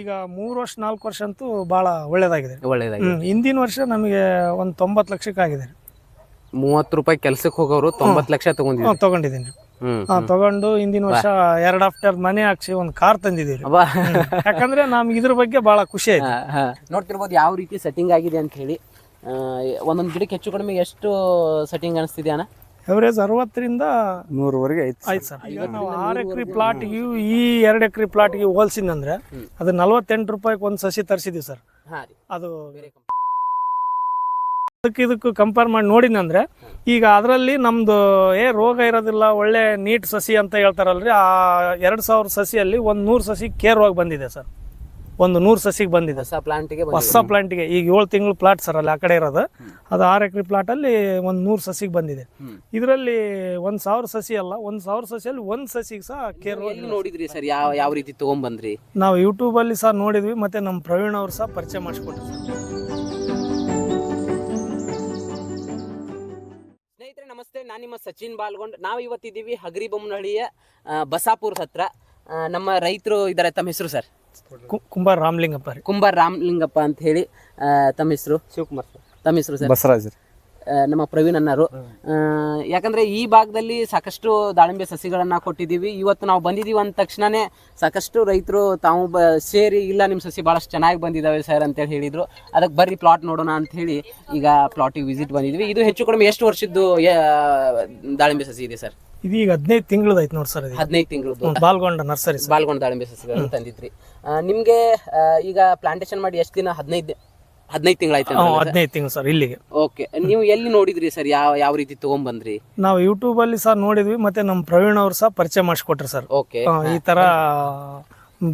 ಈಗ ಮೂರು ವರ್ಷ ನಾಲ್ಕು ವರ್ಷ ಅಂತೂ ಭಾಳ ಒಳ್ಳೇದಾಗಿದೆ. ಒಳ್ಳೇದಾಗಿ ಹ್ಮ್ ಹಿಂದಿನ ವರ್ಷ ನಮಗೆ ಒಂದು ತೊಂಬತ್ತು ಲಕ್ಷಕ್ಕೆ ಆಗಿದೆ. ಮೂವತ್ತು ರೂಪಾಯಿ ಕೆಲಸಕ್ಕೆ ಹೋಗೋರು ತೊಂಬತ್ತು ಲಕ್ಷ ತಗೊಂಡಿದ್ರು ತಗೊಂಡಿದ್ದೀನಿ ತೊಗೊಂಡಿದ್ದೀನಿ. ಹ್ಮ್ ಹಾಂ ತಗೊಂಡು ಹಿಂದಿನ ವರ್ಷ ಎರಡು ಆಫ್ಟರ್ ಮನೆ ಹಾಕ್ಸಿ ಒಂದು ಕಾರ್ ತಂದಿದ್ದೀವಿ ಅಬ್ಬಾ. ಯಾಕಂದ್ರೆ ನಮ್ಗೆ ಇದ್ರ ಬಗ್ಗೆ ಬಹಳ ಖುಷಿ ಆಯ್ತು. ನೋಡ್ತಿರ್ಬೋದು ಯಾವ ರೀತಿ ಸೆಟ್ಟಿಂಗ್ ಆಗಿದೆ ಅಂತ ಹೇಳಿ. ಆ, ಒಂದೊಂದು ಗಿಡಕ್ಕೆ ಹೆಚ್ಚು ಕಡಿಮೆ ಎಷ್ಟು ಸೆಟ್ಟಿಂಗ್ ಅನಿಸ್ತಿದೆ ಅಣ್ಣ? ಎವರೇಜ್ ಅರವತ್ತರಿಂದ ನೂರವರೆಗೆ ಐತೆ ಆಯ್ತು ಸರ್. ಈಗ ನಾವು ಆರು ಎಕರೆ ಪ್ಲಾಟ್ಗೆ ಈ ಎರಡು ಎಕರೆ ಪ್ಲಾಟ್ಗೆ ಹೋಲ್ಸಿನಂದ್ರೆ ಅದು ನಲವತ್ತೆಂಟು ರೂಪಾಯಿಗೆ ಒಂದು ಸಸಿ ತರಿಸಿದ್ವಿ ಸರ್. ಹಾಂ ಅದು ಅದಕ್ಕೆ ಇದಕ್ಕೂ ಕಂಪೇರ್ ಮಾಡಿ ನೋಡಿನಂದ್ರೆ ಈಗ ಅದರಲ್ಲಿ ನಮ್ಮದು ಏ ರೋಗ ಇರೋದಿಲ್ಲ ಒಳ್ಳೆ ನೀಟ್ ಸಸಿ ಅಂತ ಹೇಳ್ತಾರಲ್ರಿ. ಆ ಎರಡು ಸಾವಿರ ಸಸಿಯಲ್ಲಿ ಒಂದು ನೂರು ಸಸಿ ಕೇರ್ ಬಂದಿದೆ ಸರ್. ಒಂದು ನೂರು ಸಸಿಗೆ ಬಂದಿದೆ. ಹೊಸ ಪ್ಲಾಂಟಿಗೆ ಹೊಸ ಪ್ಲಾಂಟಿಗೆ. ಈಗ ಏಳು ತಿಂಗಳು ಪ್ಲಾಟ್ ಸರ್ ಅಲ್ಲಿ ಆ ಕಡೆ ಇರೋದು. ಅದು ಆರು ಎಕರೆ ಪ್ಲಾಟಲ್ಲಿ ಒಂದು ನೂರು ಸಸಿಗೆ ಬಂದಿದೆ. ಇದರಲ್ಲಿ ಒಂದು ಸಾವಿರ ಸಸಿ ಅಲ್ಲ ಒಂದು ಸಾವಿರ ಸಸಿಯಲ್ಲಿ ಒಂದು ಸಸಿಗೆ ಸಹ ಕೇರ್ ನೋಡಿದ್ರಿ ಸರ್? ಯಾವ ಯಾವ ರೀತಿ ತಗೊಂಬಂದ್ರಿ? ನಾವು ಯೂಟ್ಯೂಬಲ್ಲಿ ಸಹ ನೋಡಿದ್ವಿ ಮತ್ತೆ ನಮ್ಮ ಪ್ರವೀಣ್ ಅವರು ಸಹ ಪರಿಚಯ ಮಾಡಿಸ್ಕೊಟ್ರು ಸರ್. ಸ್ನೇಹಿತರೆ ನಮಸ್ತೆ. ನಾನು ನಿಮ್ಮ ಸಚಿನ್ ಬಾಲ್ಗೊಂಡ್. ನಾವು ಇವತ್ತಿದ್ದೀವಿ ಹಗರಿ ಬೊಮ್ಮನಹಳ್ಳಿಯ ಬಸಾಪುರ್ ಹತ್ರ. ನಮ್ಮ ರೈತರು ಇದ್ದಾರೆ. ತಮ್ಮ ಹೆಸರು ಸರ್? ಕುಂಬಾರ್ ರಾಮಲಿಂಗಪ್ಪ ರೀ. ಕುಂಬಾರ್ ರಾಮಲಿಂಗಪ್ಪ ಅಂತ ಹೇಳಿ ತಮ್ಮ ಹೆಸರು? ಶಿವಕುಮಾರ್ ತಮ್ಮ ಹೆಸರು ಸರ್? ಬಸವರಾಜ್ ರೀ. ನಮ್ಮ ಪ್ರವೀಣ್ ಅಣ್ಣರು. ಯಾಕಂದ್ರೆ ಈ ಭಾಗದಲ್ಲಿ ಸಾಕಷ್ಟು ದಾಳಿಂಬೆ ಸಸಿಗಳನ್ನ ಕೊಟ್ಟಿದ್ದೀವಿ. ಇವತ್ತು ನಾವು ಬಂದಿದ್ದೀವಿ ಅಂದ ತಕ್ಷಣನೇ ಸಾಕಷ್ಟು ರೈತರು ತಾವು ಬ ಸೇರಿ ಇಲ್ಲ ನಿಮ್ಮ ಸಸಿ ಭಾಳಷ್ಟು ಚೆನ್ನಾಗಿ ಬಂದಿದ್ದಾವೆ ಸರ್ ಅಂತೇಳಿ ಹೇಳಿದ್ರು. ಅದಕ್ಕೆ ಬರ್ರಿ ಪ್ಲಾಟ್ ನೋಡೋಣ ಅಂತ ಹೇಳಿ ಈಗ ಪ್ಲಾಟಿಗೆ ವಿಸಿಟ್ ಬಂದಿದ್ವಿ. ಇದು ಹೆಚ್ಚು ಕಡಿಮೆ ಎಷ್ಟು ವರ್ಷದ್ದು ಯಾ- ದಾಳಿಂಬೆ ಸಸಿ ಇದೆ ಸರ್? ಇದೀಗ ಹದಿನೈದು ತಿಂಗಳದ ಐತೆ ನೋಡಿ ಸರ್ ಹದಿನೈದು ತಿಂಗಳು ಬಾಲ್ಗೊಂಡ ನರ್ಸರಿ ಸರ್. ಬಾಲ್ಗೊಂಡ ದಾಳಿಂಬೆ ಸಸಿಗಳನ್ನು ತಂದಿದ್ರಿ. ನಿಮಗೆ ಈಗ ಪ್ಲಾಂಟೇಶನ್ ಮಾಡಿ ಎಷ್ಟು ದಿನ? ಹದಿನೈದು ಹದಿನೈದು ತಿಂಗಳಾಯ್ತು ಹದಿನೈದು ತಿಂಗಳು ಸರ್ ಇಲ್ಲಿಗೆ. ಓಕೆ ನೀವು ಎಲ್ಲಿ ನೋಡಿದ್ರಿ ಸರ್ ಯಾವ ಯಾವ ರೀತಿ ತಗೊಂಡ್ಬಂದ್ರಿ ನಾವು ಯೂಟ್ಯೂಬಲ್ಲಿ ಸರ್ ನೋಡಿದ್ವಿ ಮತ್ತೆ ನಮ್ಮ ಪ್ರವೀಣ್ ಅವರು ಸಹ ಪರಿಚಯ ಮಾಡಿಸ್ಕೊಟ್ರಿ ಸರ್. ಓಕೆ ಈ ತರ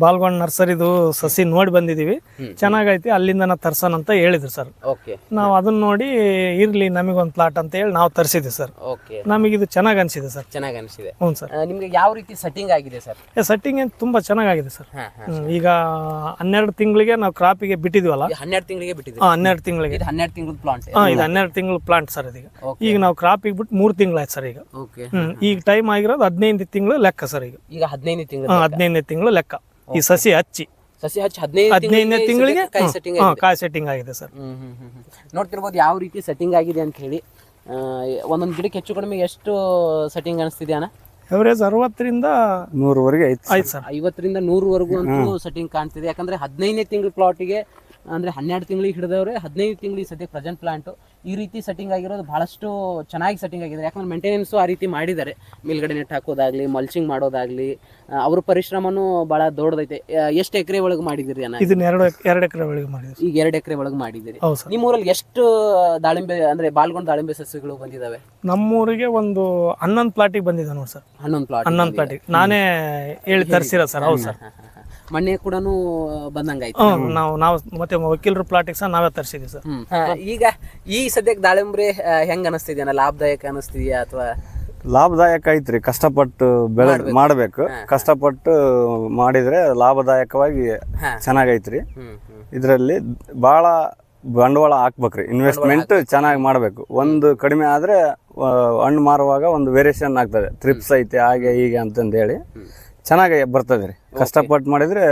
ಬಾಲ್ಗೊಂಡ್ ನರ್ಸರಿದು ಸಸಿ ನೋಡಿ ಬಂದಿದೀವಿ. ಚೆನ್ನಾಗೈತಿ ಅಲ್ಲಿಂದ ನಾ ತರ್ಸೋಣ ಅಂತ ಹೇಳಿದ್ರು ಸರ್. ಓಕೆ. ನಾವು ಅದನ್ನ ನೋಡಿ ಇರ್ಲಿ ನಮಗೊಂದು ಪ್ಲಾಟ್ ಅಂತ ಹೇಳಿ ನಾವು ತರಿಸಿದ್ವಿ ಸರ್. ಓಕೆ. ನಮಗಿದು ಚೆನ್ನಾಗಿ ಅನಿಸಿದೆ ಸರ್. ಚೆನ್ನಾಗಿ ಅನಿಸಿದೆ. ಹ್ಞೂ ಸರ್. ನಿಮ್ಗೆ ಯಾವ ರೀತಿ ಸೆಟ್ಟಿಂಗ್ ಆಗಿದೆ ಸರ್? ಸೆಟ್ಟಿಂಗ್ ಏನು ತುಂಬ ಚೆನ್ನಾಗಿದೆ ಸರ್. ಹ್ಮ್, ಈಗ ಹನ್ನೆರಡು ತಿಂಗಳಿಗೆ ನಾವು ಕ್ರಾಪಿಗೆ ಬಿಟ್ಟಿದ್ವಲ್ಲ? ಹನ್ನೆರಡು ತಿಂಗಳಿಗೆ ಬಿಟ್ಟಿದ್ವಿ ಹಾಂ ಹನ್ನೆರಡು ತಿಂಗಳಿಗೆ. ಇದು ಹನ್ನೆರಡು ತಿಂಗಳ ಪ್ಲಾಂಟ್ ಹಾಂ ಇದು ಹನ್ನೆರಡು ತಿಂಗಳು ಪ್ಲಾಂಟ್ ಸರ್ ಇದೀಗ. ಈಗ ನಾವು ಕ್ರಾಪಿಗೆ ಬಿಟ್ಟು ಮೂರು ತಿಂಗಳಾಯ್ತು ಸರ್ ಈಗ. ಓಕೆ. ಹ್ಮ್ ಈಗ ಟೈಮ್ ಆಗಿರೋದು ಹದಿನೈದು ತಿಂಗಳು ಲೆಕ್ಕ ಸರ್ ಈಗ. ಈಗ ಹದಿನೈದು ತಿಂಗಳು ಹಾಂ ಹದಿನೈದನೇ ತಿಂಗಳು ಲೆಕ್ಕ. ಈ ಸಸಿ ಹಚ್ಚಿ. ಸಸಿ ಹಚ್ಚಿ ಹದಿನೈದು ಹದಿನೈದನೇ ತಿಂಗಳಿಗೆ? ಕೈ ಹ್ಮ್, ಸೆಟ್ಟಿಂಗ್ ಕಾಯಿ ಸೆಟ್ಟಿಂಗ್ ಆಗಿದೆ ಸರ್. ಹ್ಮ್ ಹ್ಮ್ ಹ್ಮ್ ಹ್ಮ್. ನೋಡ್ತಿರ್ಬೋದು ಯಾವ ರೀತಿ ಸೆಟ್ಟಿಂಗ್ ಆಗಿದೆ ಅಂತ ಹೇಳಿ. ಆ, ಒಂದೊಂದು ಗಿಡಕ್ಕೆ ಹೆಚ್ಚು ಕಡಿಮೆ ಎಷ್ಟು ಸೆಟ್ಟಿಂಗ್ ಅನಿಸ್ತಿದೆ ಅಣ್ಣ? ಎವರೇಜ್ ಅರವತ್ತರಿಂದ ನೂರವರೆಗೆ ಐತಿ ಆಯ್ತು ಸರ್ ಐವತ್ತರಿಂದ ನೂರವರೆಗೂ ಅಂತೂ ಸೆಟ್ಟಿಂಗ್ ಕಾಣ್ತಿದೆ. ಯಾಕಂದ್ರೆ ಹದಿನೈದನೇ ತಿಂಗಳ ಪ್ಲಾಟಿಗೆ ಅಂದ್ರೆ ಹನ್ನೆರಡು ತಿಂಗಳಿಗೆ ಹಿಡಿದವ್ರೆ ಹದಿನೈದು ತಿಂಗಳಿಗೆ ಸದ್ಯ ಪ್ರೆಸೆಂಟ್ ಪ್ಲಾಂಟು ಈ ರೀತಿ ಸೆಟ್ಟಿಂಗ್ ಆಗಿರೋದು ಬಹಳಷ್ಟು ಚೆನ್ನಾಗಿ ಸೆಟ್ಟಿಂಗ್ ಆಗಿದೆ. ಯಾಕಂದ್ರೆ ಮೇಂಟೆನೆನ್ಸು ಆ ರೀತಿ ಮಾಡಿದ್ದಾರೆ. ಮೇಲ್ಗಡೆ ನೆಟ್ ಹಾಕೋದಾಗ್ಲಿ ಮಲ್ಚಿಂಗ್ ಮಾಡೋದಾಗ್ಲಿ ಅವ್ರ ಪರಿಶ್ರಮನೂ ಭಾಳ ದೊಡ್ಡದೈತೆ. ಎಷ್ಟು ಎಕರೆ ಒಳಗೆ ಮಾಡಿದಿರಿ ಇದನ್ನ ಎರಡು ಎರಡು ಎಕರೆ ಒಳಗೆ ಮಾಡಿದ್ರಿ ಈಗ ಎರಡು ಎಕರೆ ಒಳಗೆ ಮಾಡಿದ್ದೀರಿ. ಸರ್. ನಿಮ್ಮ ಊರಲ್ಲಿ ಎಷ್ಟು ದಾಳಿಂಬೆ ಅಂದ್ರೆ ಬಾಲ್ಗೊಂಡು ದಾಳಿಂಬೆ ಸಸ್ಯಗಳು ಬಂದಿದಾವೆ? ನಮ್ಮೂರಿಗೆ ಒಂದು ಹನ್ನೊಂದು ಪ್ಲಾಟಿಗೆ ಬಂದಿದೆ ನೋಡಿ ಸರ್. ಹನ್ನೊಂದು ಪ್ಲಾಟ್ ಹನ್ನೊಂದು ಪ್ಲಾಟಿಗೆ ನಾನೇ ಹೇಳಿ ತರಿಸಿರೋ ಸರ್. ಹೌದು ಸರ್. ಮಣ್ಣೆ ಕೂಡ ಬಂದಂಗಾಯ್ತು. ಹ್ಮ್ ನಾವು ನಾವು ಮತ್ತೆ ವಕೀಲರು ಪ್ಲಾಟಿಗೆ ಸಹ ನಾವೇ ತರಿಸಿದ್ವಿ ಸರ್. ಹ್ಮ್. ಈಗ ಈ ಸದ್ಯಕ್ಕೆ ದಾಳಿಂಬ್ರೆ ಆ, ಹೆಂಗ್ ಅನಿಸ್ತಿದ್ಯಾನ ಲಾಭದಾಯಕ ಅನಿಸ್ತಿದ್ಯಾ ಅಥವಾ? ಲಾಭದಾಯಕ ಐತ್ರಿ ಕಷ್ಟಪಟ್ಟು ಬೆಳೆ ಮಾಡಬೇಕು. ಕಷ್ಟಪಟ್ಟು ಮಾಡಿದ್ರೆ ಲಾಭದಾಯಕವಾಗಿ ಹಾ. ಚೆನ್ನಾಗೈತ್ರಿ. ಹ್ಮ್ ಹ್ಮ್. ಇದರಲ್ಲಿ ಭಾಳ ಬಂಡವಾಳ ಹಾಕ್ಬೇಕ್ರಿ. ಇನ್ವೆಸ್ಟ್ಮೆಂಟ್ ಚೆನ್ನಾಗಿ ಮಾಡಬೇಕು. ಒಂದು ಕಡಿಮೆ ಆದರೆ ಹಣ್ಣು ಮಾರುವಾಗ ಒಂದು ವೇರಿಯೇಷನ್ ಆಗ್ತದೆ. ಟ್ರಿಪ್ಸ್ ಐತೆ ಹಾಗೆ ಹೀಗೆ ಅಂತಂದು ಹೇಳಿ ಚೆನ್ನಾಗಿ ಬರ್ತದೆ ರೀ. ಕಷ್ಟಪಟ್ಟು ಮಾಡಿದ್ರೆ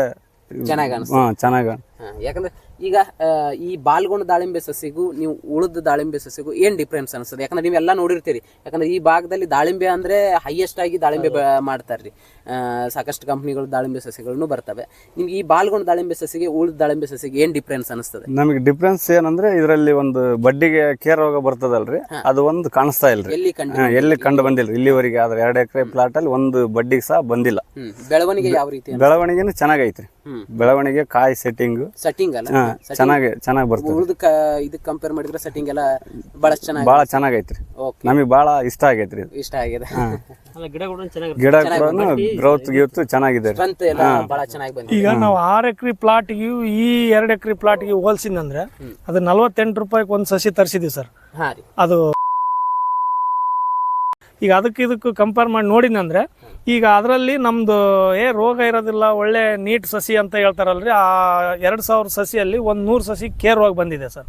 ಚೆನ್ನಾಗಿ ಹಾಂ ಚೆನ್ನಾಗಿ ಹಾ, ಯಾಕಂದ್ರೆ ಈಗ ಈ ಬಾಲ್ಗೊಂಡ ದಾಳಿಂಬೆ ಸಸಿಗೂ ನೀವು ಉಳಿದ ದಾಳಿಂಬೆ ಸಸಿಗೂ ಏನ್ ಡಿಫ್ರೆನ್ಸ್ ಅನಿಸ್ತದೆ ಯಾಕಂದ್ರೆ ನೀವೆಲ್ಲ ನೋಡಿರ್ತೀರಿ. ಯಾಕಂದ್ರೆ ಈ ಭಾಗದಲ್ಲಿ ದಾಳಿಂಬೆ ಅಂದ್ರೆ ಹೈಯೆಸ್ಟ್ ಆಗಿ ದಾಳಿಂಬೆ ಮಾಡ್ತಾರೆ ರೀ ಆ, ಸಾಕಷ್ಟು ಕಂಪ್ನಿಗಳು ದಾಳಿಂಬೆ ಸಸಿಗಳನ್ನು ಬರ್ತವೆ. ನಿಮ್ಗೆ ಈ ಬಾಲ್ಗೊಂಡ ದಾಳಿಂಬೆ ಸಸಿಗೆ ಉಳಿದ ದಾಳಿಂಬೆ ಸಸಿಗೆ ಏನ್ ಡಿಫ್ರೆನ್ಸ್ ಅನಿಸ್ತದೆ ನಮಗೆ ಡಿಫ್ರೆನ್ಸ್ ಏನಂದ್ರೆ ಇದರಲ್ಲಿ ಒಂದು ಬಡ್ಡಿಗೆ ಕೇರ್ ರೋಗ ಬರ್ತದಲ್ರಿ? ಅದು ಒಂದು ಕಾಣಿಸ್ತಾ ಇಲ್ರಿ. ಎಲ್ಲಿ ಕಂಡು ಎಲ್ಲಿ ಕಂಡು ಬಂದಿಲ್ಲ. ಇಲ್ಲಿವರೆಗೆ ಆದ್ರೆ ಎರಡು ಎಕರೆ ಪ್ಲಾಟ್ ಅಲ್ಲಿ ಒಂದು ಬಡ್ಡಿಗೆ ಸಹ ಬಂದಿಲ್ಲ. ಬೆಳವಣಿಗೆ ಯಾವ ರೀತಿ ಬೆಳವಣಿಗೆನು ಚೆನ್ನಾಗೈತ್ರಿ. ಬೆಳವಣಿಗೆ ಕಾಯಿ ಸೆಟ್ಟಿಂಗ್ ಸೆಟ್ಟಿಂಗ್ ಅಲ್ಲ? ಚೆನ್ನಾಗಿ ಚೆನ್ನಾಗಿ ಬರ್ತದೆ. ಉಳಿದ ಇದಕ್ಕೆ ಕಂಪೇರ್ ಮಾಡಿದ್ರೆ ಸೆಟ್ಟಿಂಗ್ ಎಲ್ಲ ಬಹಳಷ್ಟು ಚೆನ್ನಾಗಿ ಭಾಳ ಚೆನ್ನಾಗೈತ್ರಿ. ಓಕೆ ನಮಗೆ ಭಾಳ ಇಷ್ಟ ಆಗೈತ್ರಿ ಇದು. ಇಷ್ಟ ಆಗಿದೆ. ಗಿಡ ಕೂಡ ಗ್ರೋತ್ ಗಿವತ್ತು ಚೆನ್ನಾಗಿದೆ ರೀ. ಸ್ಟ್ರೆಂತ್ ಎಲ್ಲ ಬಹಳ ಚೆನ್ನಾಗಿ ಬಂದಿದೆ. ಈಗ ನಾವು ಆರು ಎಕರೆ ಪ್ಲಾಟ್ಗೆ ಈ ಎರಡು ಎಕರೆ ಪ್ಲಾಟ್ಗೆ ಹೋಲ್ಸಿದಂದ್ರೆ ಅದು ನಲವತ್ತೆಂಟು ರೂಪಾಯಿಗೆ ಒಂದು ಸಸಿ ತರಿಸಿದ್ವಿ ಸರ್. ಹಾ ರೀ. ಅದು ಈಗ ಅದಕ್ಕೆ ಇದಕ್ಕೂ ಕಂಪೇರ್ ಮಾಡಿ ನೋಡಿನಂದ್ರೆ ಈಗ ಅದರಲ್ಲಿ ನಮ್ದು ಏ ರೋಗ ಇರೋದಿಲ್ಲ ಒಳ್ಳೆ ನೀಟ್ ಸಸಿ ಅಂತ ಹೇಳ್ತಾರಲ್ರಿ ಆ ಎರಡು ಸಾವಿರ ಸಸಿಯಲ್ಲಿ ಒಂದು ನೂರು ಸಸಿ ಕೇರ್ ರೋಗ ಬಂದಿದೆ ಸರ್.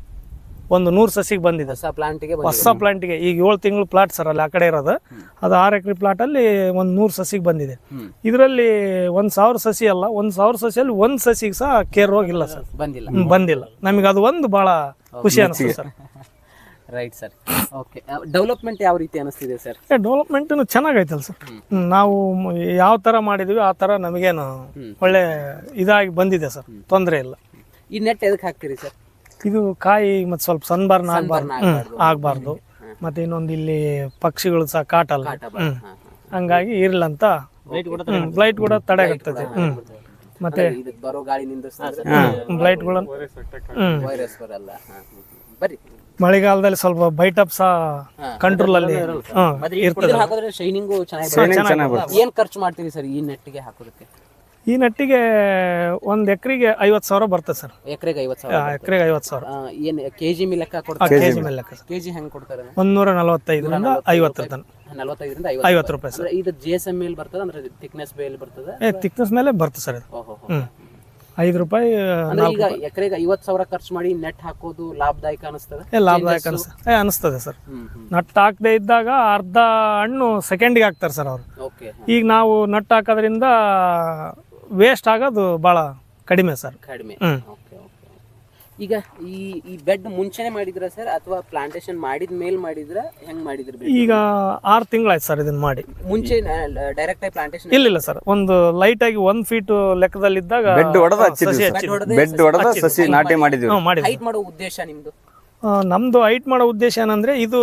ಒಂದು ನೂರು ಸಸಿಗೆ ಬಂದಿದೆ. ಹೊಸ ಪ್ಲಾಂಟ್ಗೆ ಹೊಸ ಪ್ಲಾಂಟಿಗೆ ಈಗ ಏಳು ತಿಂಗಳು ಪ್ಲಾಟ್ ಸರ್ ಅಲ್ಲಿ ಆ ಕಡೆ ಇರೋದು. ಅದು ಆರು ಎಕರೆ ಪ್ಲಾಟಲ್ಲಿ ಒಂದು ನೂರು ಸಸಿಗೆ ಬಂದಿದೆ. ಇದರಲ್ಲಿ ಒಂದು ಸಾವಿರ ಸಸಿ ಅಲ್ಲ ಒಂದು ಸಾವಿರ ಸಸಿಯಲ್ಲಿ ಒಂದು ಸಸಿಗೆ ಸಹ ಕೇರ್ ಹೋಗಿಲ್ಲ ಸರ್. ಬಂದಿಲ್ಲ. ಬಂದಿಲ್ಲ. ನಮಗೆ ಅದು ಒಂದು ಭಾಳ ಖುಷಿ ಅನಿಸ್ತದೆ sir. Right sir okay development ಯಾವ ರೀತಿ ಅನಿಸ್ತಿದೆ ಸರ್ ಡೆವಲಪ್ಮೆಂಟ್ ಚೆನ್ನಾಗೈತಲ್ಲ ಸರ್ ನಾವು ಯಾವ ಥರ ಮಾಡಿದ್ವಿ ಆ ಥರ ನಮಗೇನು ಒಳ್ಳೆ ಇದಾಗಿ ಬಂದಿದೆ ಸರ್ ತೊಂದರೆ ಇಲ್ಲ. ಈ ನೆಟ್ ಎದಕ್ಕೆ ಹಾಕ್ತೀರಿ ಸರ್ ಇದು ಕಾಯಿ ಮತ್ತು ಸ್ವಲ್ಪ ಸನ್ಬರ್ನ್ ಆಗಬಾರ್ದು. ಆಗ್ಬಾರ್ದು. ಮತ್ತು ಇನ್ನೊಂದು ಇಲ್ಲಿ ಪಕ್ಷಿಗಳು ಸಹ ಕಾಟಲ್ಲ. ಹಂಗಾಗಿ ಇರ್ಲಂತ. ಬ್ಲೈಟ್ ಕೂಡ ತಡೆಗಟ್ಟದೆ ಆಗ್ತದೆ ಮತ್ತೆ ಬರೋ ಗಾಳಿ ಲೈಟ್ಗಳನ್ನು ವೈರಸ್ ಬರಲ್ಲ. ಬರ್ರಿ. ಮಳೆಗಾಲದಲ್ಲಿ ಸ್ವಲ್ಪ ಬೈಟಪ್ ಸಹ ಕಂಟ್ರೋಲ್ ಅಲ್ಲಿ ಇರ್ತದೆ. ಇದ್ರ ಶೈನಿಂಗು ಚೆನ್ನಾಗಿ ಬರುತ್ತೆ. ಏನ್ ಖರ್ಚು ಮಾಡ್ತೀರಿ ಸರ್ ಈ ನೆಟ್ಗೆ ಹಾಕೋದಕ್ಕೆ? ಈ ನಟ್ಟಿಗೆ ಒಂದ್ ಎಕರೆಗೆ ಐವತ್ ಸಾವಿರ ಬರ್ತದೆ ಸರ್. ಎಕರೆಗೆ ಐವತ್ತು ಸಾವಿರ ಎಕರೆಗೆ ಐವತ್ತು ಸಾವಿರ. ಆ, ಏನ್ ಕೆಜಿ ಮಿ ಲೆಕ್ಕ ಕೊಡ್ತಾರೆ? ಕೆ ಜಿ ಮೇಲೆ ಲೆಕ್ಕ ಸರ್. ಕೆಜಿ ಹೆಂಗ್ ಕೊಡ್ತಾರೆ ಒಂದೂರ ನಲವತ್ತೈದರಿಂದ ಐವತ್ತರ ತನಕ ನಲವತ್ತೈದರಿಂದ ಐವತ್ತು. ಐವತ್ತು ರೂಪಾಯಿ ಸರ್. ಇದು ಜಿ ಎಸ್ ಎಂ ಎಲ್ ಬರ್ತದೆ ಅಂದ್ರೆ ಥಿಕ್ನೆಸ್ ಬೇಲ್ ಬರ್ತದೆ? ತಿಕ್ನೆಸ್ ಮೇಲೆ ಬರ್ತದೆ ಸರ್ ಇದು. ಓಹೋ. ಹ್ಮ್. ಐದು ರೂಪಾಯಿ ಅಂದ್ರೆ ಈಗ ಎಕರೆಗೆ ಐವತ್ತು ಸಾವಿರ ಖರ್ಚು ಮಾಡಿ ನೆಟ್ ಹಾಕೋದು ಲಾಭದಾಯಕ ಅನಿಸ್ತದೆ? ಏ ಲಾಭದಾಯಕ ಅನಿಸ್ತದೆ ಏ ಅನಿಸ್ತದೆ ಸರ್. ನಟ್ ಹಾಕದೇ ಇದ್ದಾಗ ಅರ್ಧ ಹಣ್ಣು ಸೆಕೆಂಡಿಗೆ ಹಾಕ್ತಾರೆ ಸರ್ ಅವರು. ಓಕೆ ಈಗ ನಾವು ನಟ್ ಹಾಕೋದ್ರಿಂದ ವೇಸ್ಟ್ ಆಗೋದು ಭಾಳ ಕಡಿಮೆ ಸರ್. ಕಡಿಮೆ. ಈಗ ಈ ಈ ಬೆಡ್ ಮುಂಚೆನೆ ಮಾಡಿದ್ರ ಸರ್ ಅಥವಾ ಪ್ಲಾಂಟೇಶನ್ ಮಾಡಿದ ಮೇಲೆ ಮಾಡಿದ್ರ ಹೆಂಗ್ ಮಾಡಿದ್ರ? ಈಗ ಆರು ತಿಂಗಳಾಯ್ತು ಸರ್ ಇದನ್ನ ಮಾಡಿ. ಮುಂಚೆ ಡೈರೆಕ್ಟ್ ಆಗಿ ಪ್ಲಾಂಟೇಶನ್ ಇಲ್ಲ ಇಲ್ಲ ಸರ್ ಒಂದು ಲೈಟ್ ಆಗಿ ಒಂದ್ ಫೀಟ್ ಲೆಕ್ಕದಲ್ಲಿದ್ದಾಗ ಬೆಡ್ ಹೊಡೆದ. ಬೆಡ್ ಹೊಡೆದ ಸಸಿ ನಾಟಿ ಮಾಡಿದ್ವಿ ಹೈಟ್ ಮಾಡೋ ಉದ್ದೇಶ ನಿಮ್ದು. ಆ, ನಮ್ದು ಹೈಟ್ ಮಾಡೋ ಉದ್ದೇಶ ಏನಂದ್ರೆ ಇದು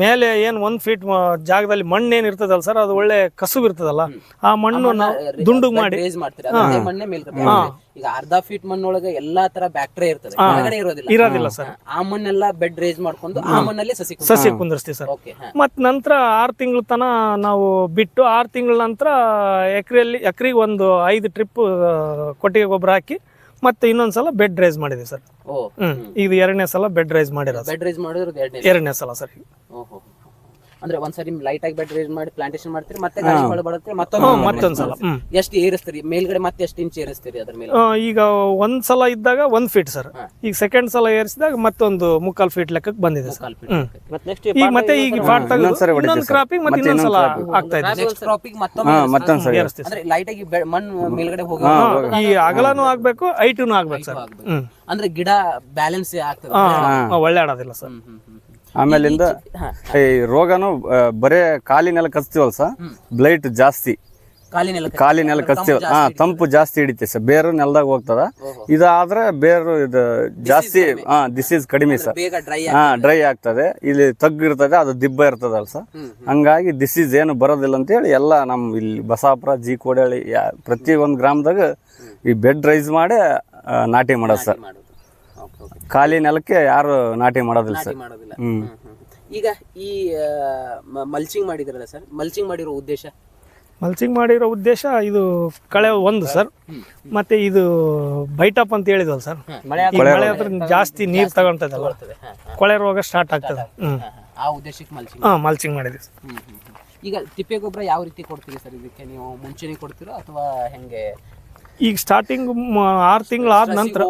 ಮೇಲೆ ಏನು ಒಂದ್ ಫೀಟ್ ಜಾಗದಲ್ಲಿ ಮಣ್ಣು ಏನ್ ಇರ್ತದಲ್ಲ ಸರ್ ಅದು ಒಳ್ಳೆ ಕಸುಬು ಇರ್ತದಲ್ಲ ಆ ಮಣ್ಣು ನಾವು ದುಂಡು ಮಾಡಿ. ರೇಸ್ ಮಾಡ್ತೀರಾ. ಅದೇ ಮಣ್ಣೆ ಈಗ ಅರ್ಧ ಫೀಟ್ ಮಣ್ಣೊಳಗೆ ಎಲ್ಲಾ ತರ ಬ್ಯಾಕ್ಟೀರಿಯಾ ಇರ್ತದೆ. ಇರೋದಿಲ್ಲ. ಇರೋದಿಲ್ಲ ಸರ್ ಆ ಮಣ್ಣೆಲ್ಲ ಬೆಡ್ ರೇಸ್ ಮಾಡ್ಕೊಂಡು ಆ ಮಣ್ಣಲ್ಲಿ ಸಸಿ ಸಸಿ ಕುಂದಿರ್ಸ್ತೀವಿ ಸರ್ ಓಕೆ ನಂತರ ಆರ್ ತಿಂಗಳ ತನ ನಾವು ಬಿಟ್ಟು ಆರ್ ತಿಂಗಳ ನಂತರ ಎಕ್ರೆಯಲ್ಲಿ ಎಕರೆಗೆ ಒಂದು ಐದು ಟ್ರಿಪ್ ಕೊಟ್ಟಿಗೆ ಗೊಬ್ಬರ ಹಾಕಿ ಮತ್ತೆ ಇನ್ನೊಂದ್ಸಲ ಬೆಡ್ ರೈಸ್ ಮಾಡಿದೆ ಸರ್. ಹ್ಮ್ ಇದು ಎರಡನೇ ಸಲ ಬೆಡ್ ರೈಸ್ ಮಾಡಿರೋದು ಬೆಡ್ ರೈಸ್ ಮಾಡಿರೋದು ಎರಡನೇ ಸಲ ಸರ್. ಅಂದ್ರೆ ಒಂದ್ಸರಿ ಲೈಟ್ ಆಗಿ ಬೆಡ್ ರೇಸ್ ಮಾಡಿ ಪ್ಲಾಂಟೇಶನ್ ಮಾಡ್ತೀರಿ ಮತ್ತೆ ಗಾಳಿ ಹೊಳ ಬರುತ್ತೆ ಮತ್ತೊಂದ್ ಸಲ, ಹ್ಮ್. ಎಷ್ಟು ಏರಿಸ್ತೀರಿ? ಮೇಲ್ಗಡೆ ಮತ್ತೆ ಎಷ್ಟು ಇಂಚ್ ಏರಿಸ್ತೀರಿ ಅದ್ರ ಮೇಲೆ? ಆ, ಈಗ ಒಂದ್ ಸಲ ಇದ್ದಾಗ ಒಂದ್ ಫೀಟ್ ಸರ್ ಈಗ ಸೆಕೆಂಡ್ ಸಲ ಏರಿಸಿದಾಗ ಮತ್ತೊಂದು ಮುಕ್ಕಾಲ್ ಫೀಟ್ ಲೆಕ್ಕಕ್ಕೆ ಬಂದಿದೆ ಸರ್ ಕಾಲ್ ಫೀಟ್ ಹ್ಮ್. ಈಗ ಮತ್ತೆ ಈಗ ಪಾಟ್ ತೆಗೆದು ಇನ್ನೊಂದ್ಸರಿ ಹೊಡಿತೀವಿ ಇನ್ನೊಂದು ಕ್ರಾಪಿಗೆ ಮತ್ತೆ ಮತ್ತೆ ಇನ್ನೊಂದ್ಸಲ ಇನ್ನೊಂದ್ ಆಗ್ತಾ ಇದೆ. ನೆಕ್ಸ್ಟ್ ಕ್ರಾಪಿಗೆ ಮತ್ತೊಮ್ಮೆ ಹಾ ಮತ್ತೊಂದ್ ಸರಿ. ಏರಿಸ್ತೀವಿ ಅಂದ್ರೆ ಲೈಟ್ ಆಗಿ ಬೆ- ಮಣ್ಣು ಮೇಲ್ಗಡೆ ಹೋಗಿ ಈ ಅಗಲನೂ ಆಗ್ಬೇಕು ಐಟುನು ಆಗ್ಬೇಕು ಸರ್ ಹ್ಮ್. ಅಂದ್ರೆ ಗಿಡ ಬ್ಯಾಲೆನ್ಸ್ ಆಗ್ತದೆ. ಹಾ, ಒಳ್ಳೆ ಆಡೋದಿಲ್ಲ. ಸರ್ ಹ್ಮ್, ಹ್ಮ್, ಹ್ಮ್. ಆಮೇಲಿಂದ. ಈ ರೋಗನು ಬರೇ ಕಾಲಿನೆಲ್ಲ ಕಚ್ತೀವಲ್ಲ ಸರ್ ಬ್ಲೈಟ್ ಜಾಸ್ತಿ. ಕಾಲಿನೆಲ್ಲ ಕಾಲಿನೆಲ್ಲ ಕಚ್ತೀವ ಹಾ ತಂಪು ಜಾಸ್ತಿ ಹಿಡಿತೆ ಸರ್. ಬೇರು ನೆಲದಾಗ ಹೋಗ್ತದ. ಇದಾದ್ರೆ ಬೇರು ಇದು ಜಾಸ್ತಿ ಹಾ ಡಿಸೀಸ್ ಕಡಿಮೆ ಸರ್. ಹಾ ಡ್ರೈ ಆಗ್ತದೆ. ಇಲ್ಲಿ ತಗ್ಗು ಇರ್ತದೆ ಅದು ದಿಬ್ಬ ಇರ್ತದಲ್ಲ ಸರ್. ಹಂಗಾಗಿ ಡಿಸೀಸ್ ಏನು ಬರೋದಿಲ್ಲ ಅಂತೇಳಿ ಎಲ್ಲ ನಮ್ಮ ಇಲ್ಲಿ ಬಸಾಪುರ ಜಿ ಕೋಡಹಳ್ಳಿ ಯಾ ಪ್ರತಿ ಒಂದು ಗ್ರಾಮದಾಗ ಈ ಬೆಡ್ ರೈಸ್ ಮಾಡಿ ನಾಟಿ ಮಾಡೋದು ಸರ್. ಖಾಲಿ ನೆಲಕ್ಕೆ ಯಾರು ನಾಟಿ ಮಾಡೋದಿಲ್ಲ ಸರ್. ಮಾಡೋದಿಲ್ಲ. ಹ್ಮ್. ಹ್ಮ್, ಹ್ಮ್. ಈಗ ಈ ಮಲ್ಚಿಂಗ್ ಮಾಡಿದ್ರಲ್ಲ ಸರ್? ಮಲ್ಚಿಂಗ್ ಮಾಡಿರೋ ಉದ್ದೇಶ? ಮಲ್ಚಿಂಗ್ ಮಾಡಿರೋ ಉದ್ದೇಶ ಇದು ಕಳೆ ಒಂದು ಸರ್. ಮತ್ತೆ ಇದು ಬೈಟಪ್ ಅಂತ ಹೇಳಿದ್ವಲ್ಲ ಸರ್. ಈ ಮಳೆ ಆದ್ರೆ ಜಾಸ್ತಿ ನೀರು ತಗೊಂತದಲ್ಲ ಹಾ, ಕೊಳೆ ರೋಗ ಸ್ಟಾರ್ಟ್ ಆಗ್ತದೆ. ಹ್ಮ್. ಹಾ, ಹಾ. ಆ ಉದ್ದೇಶಕ್ಕೆ ಮಲ್ಚಿಂಗ್ ಹಾಂ ಮಲ್ಚಿಂಗ್ ಮಾಡಿದ್ವಿ ಸರ್. ಹ್ಮ್, ಹ್ಮ್, ಹ್ಮ್. ಈಗ ತಿಪ್ಪೆ ಗೊಬ್ಬರ ಯಾವ ರೀತಿ ಕೊಡ್ತೀರಿ ಸರ್ ಇದಕ್ಕೆ ನೀವು ಮುಂಚೆನೆ ಕೊಡ್ತೀರಾ ಅಥವಾ ಹೆಂಗೆ ಈಗ ಸ್ಟಾರ್ಟಿಂಗ್ ಆರು ತಿಂಗಳು ಆದ ನಂತರ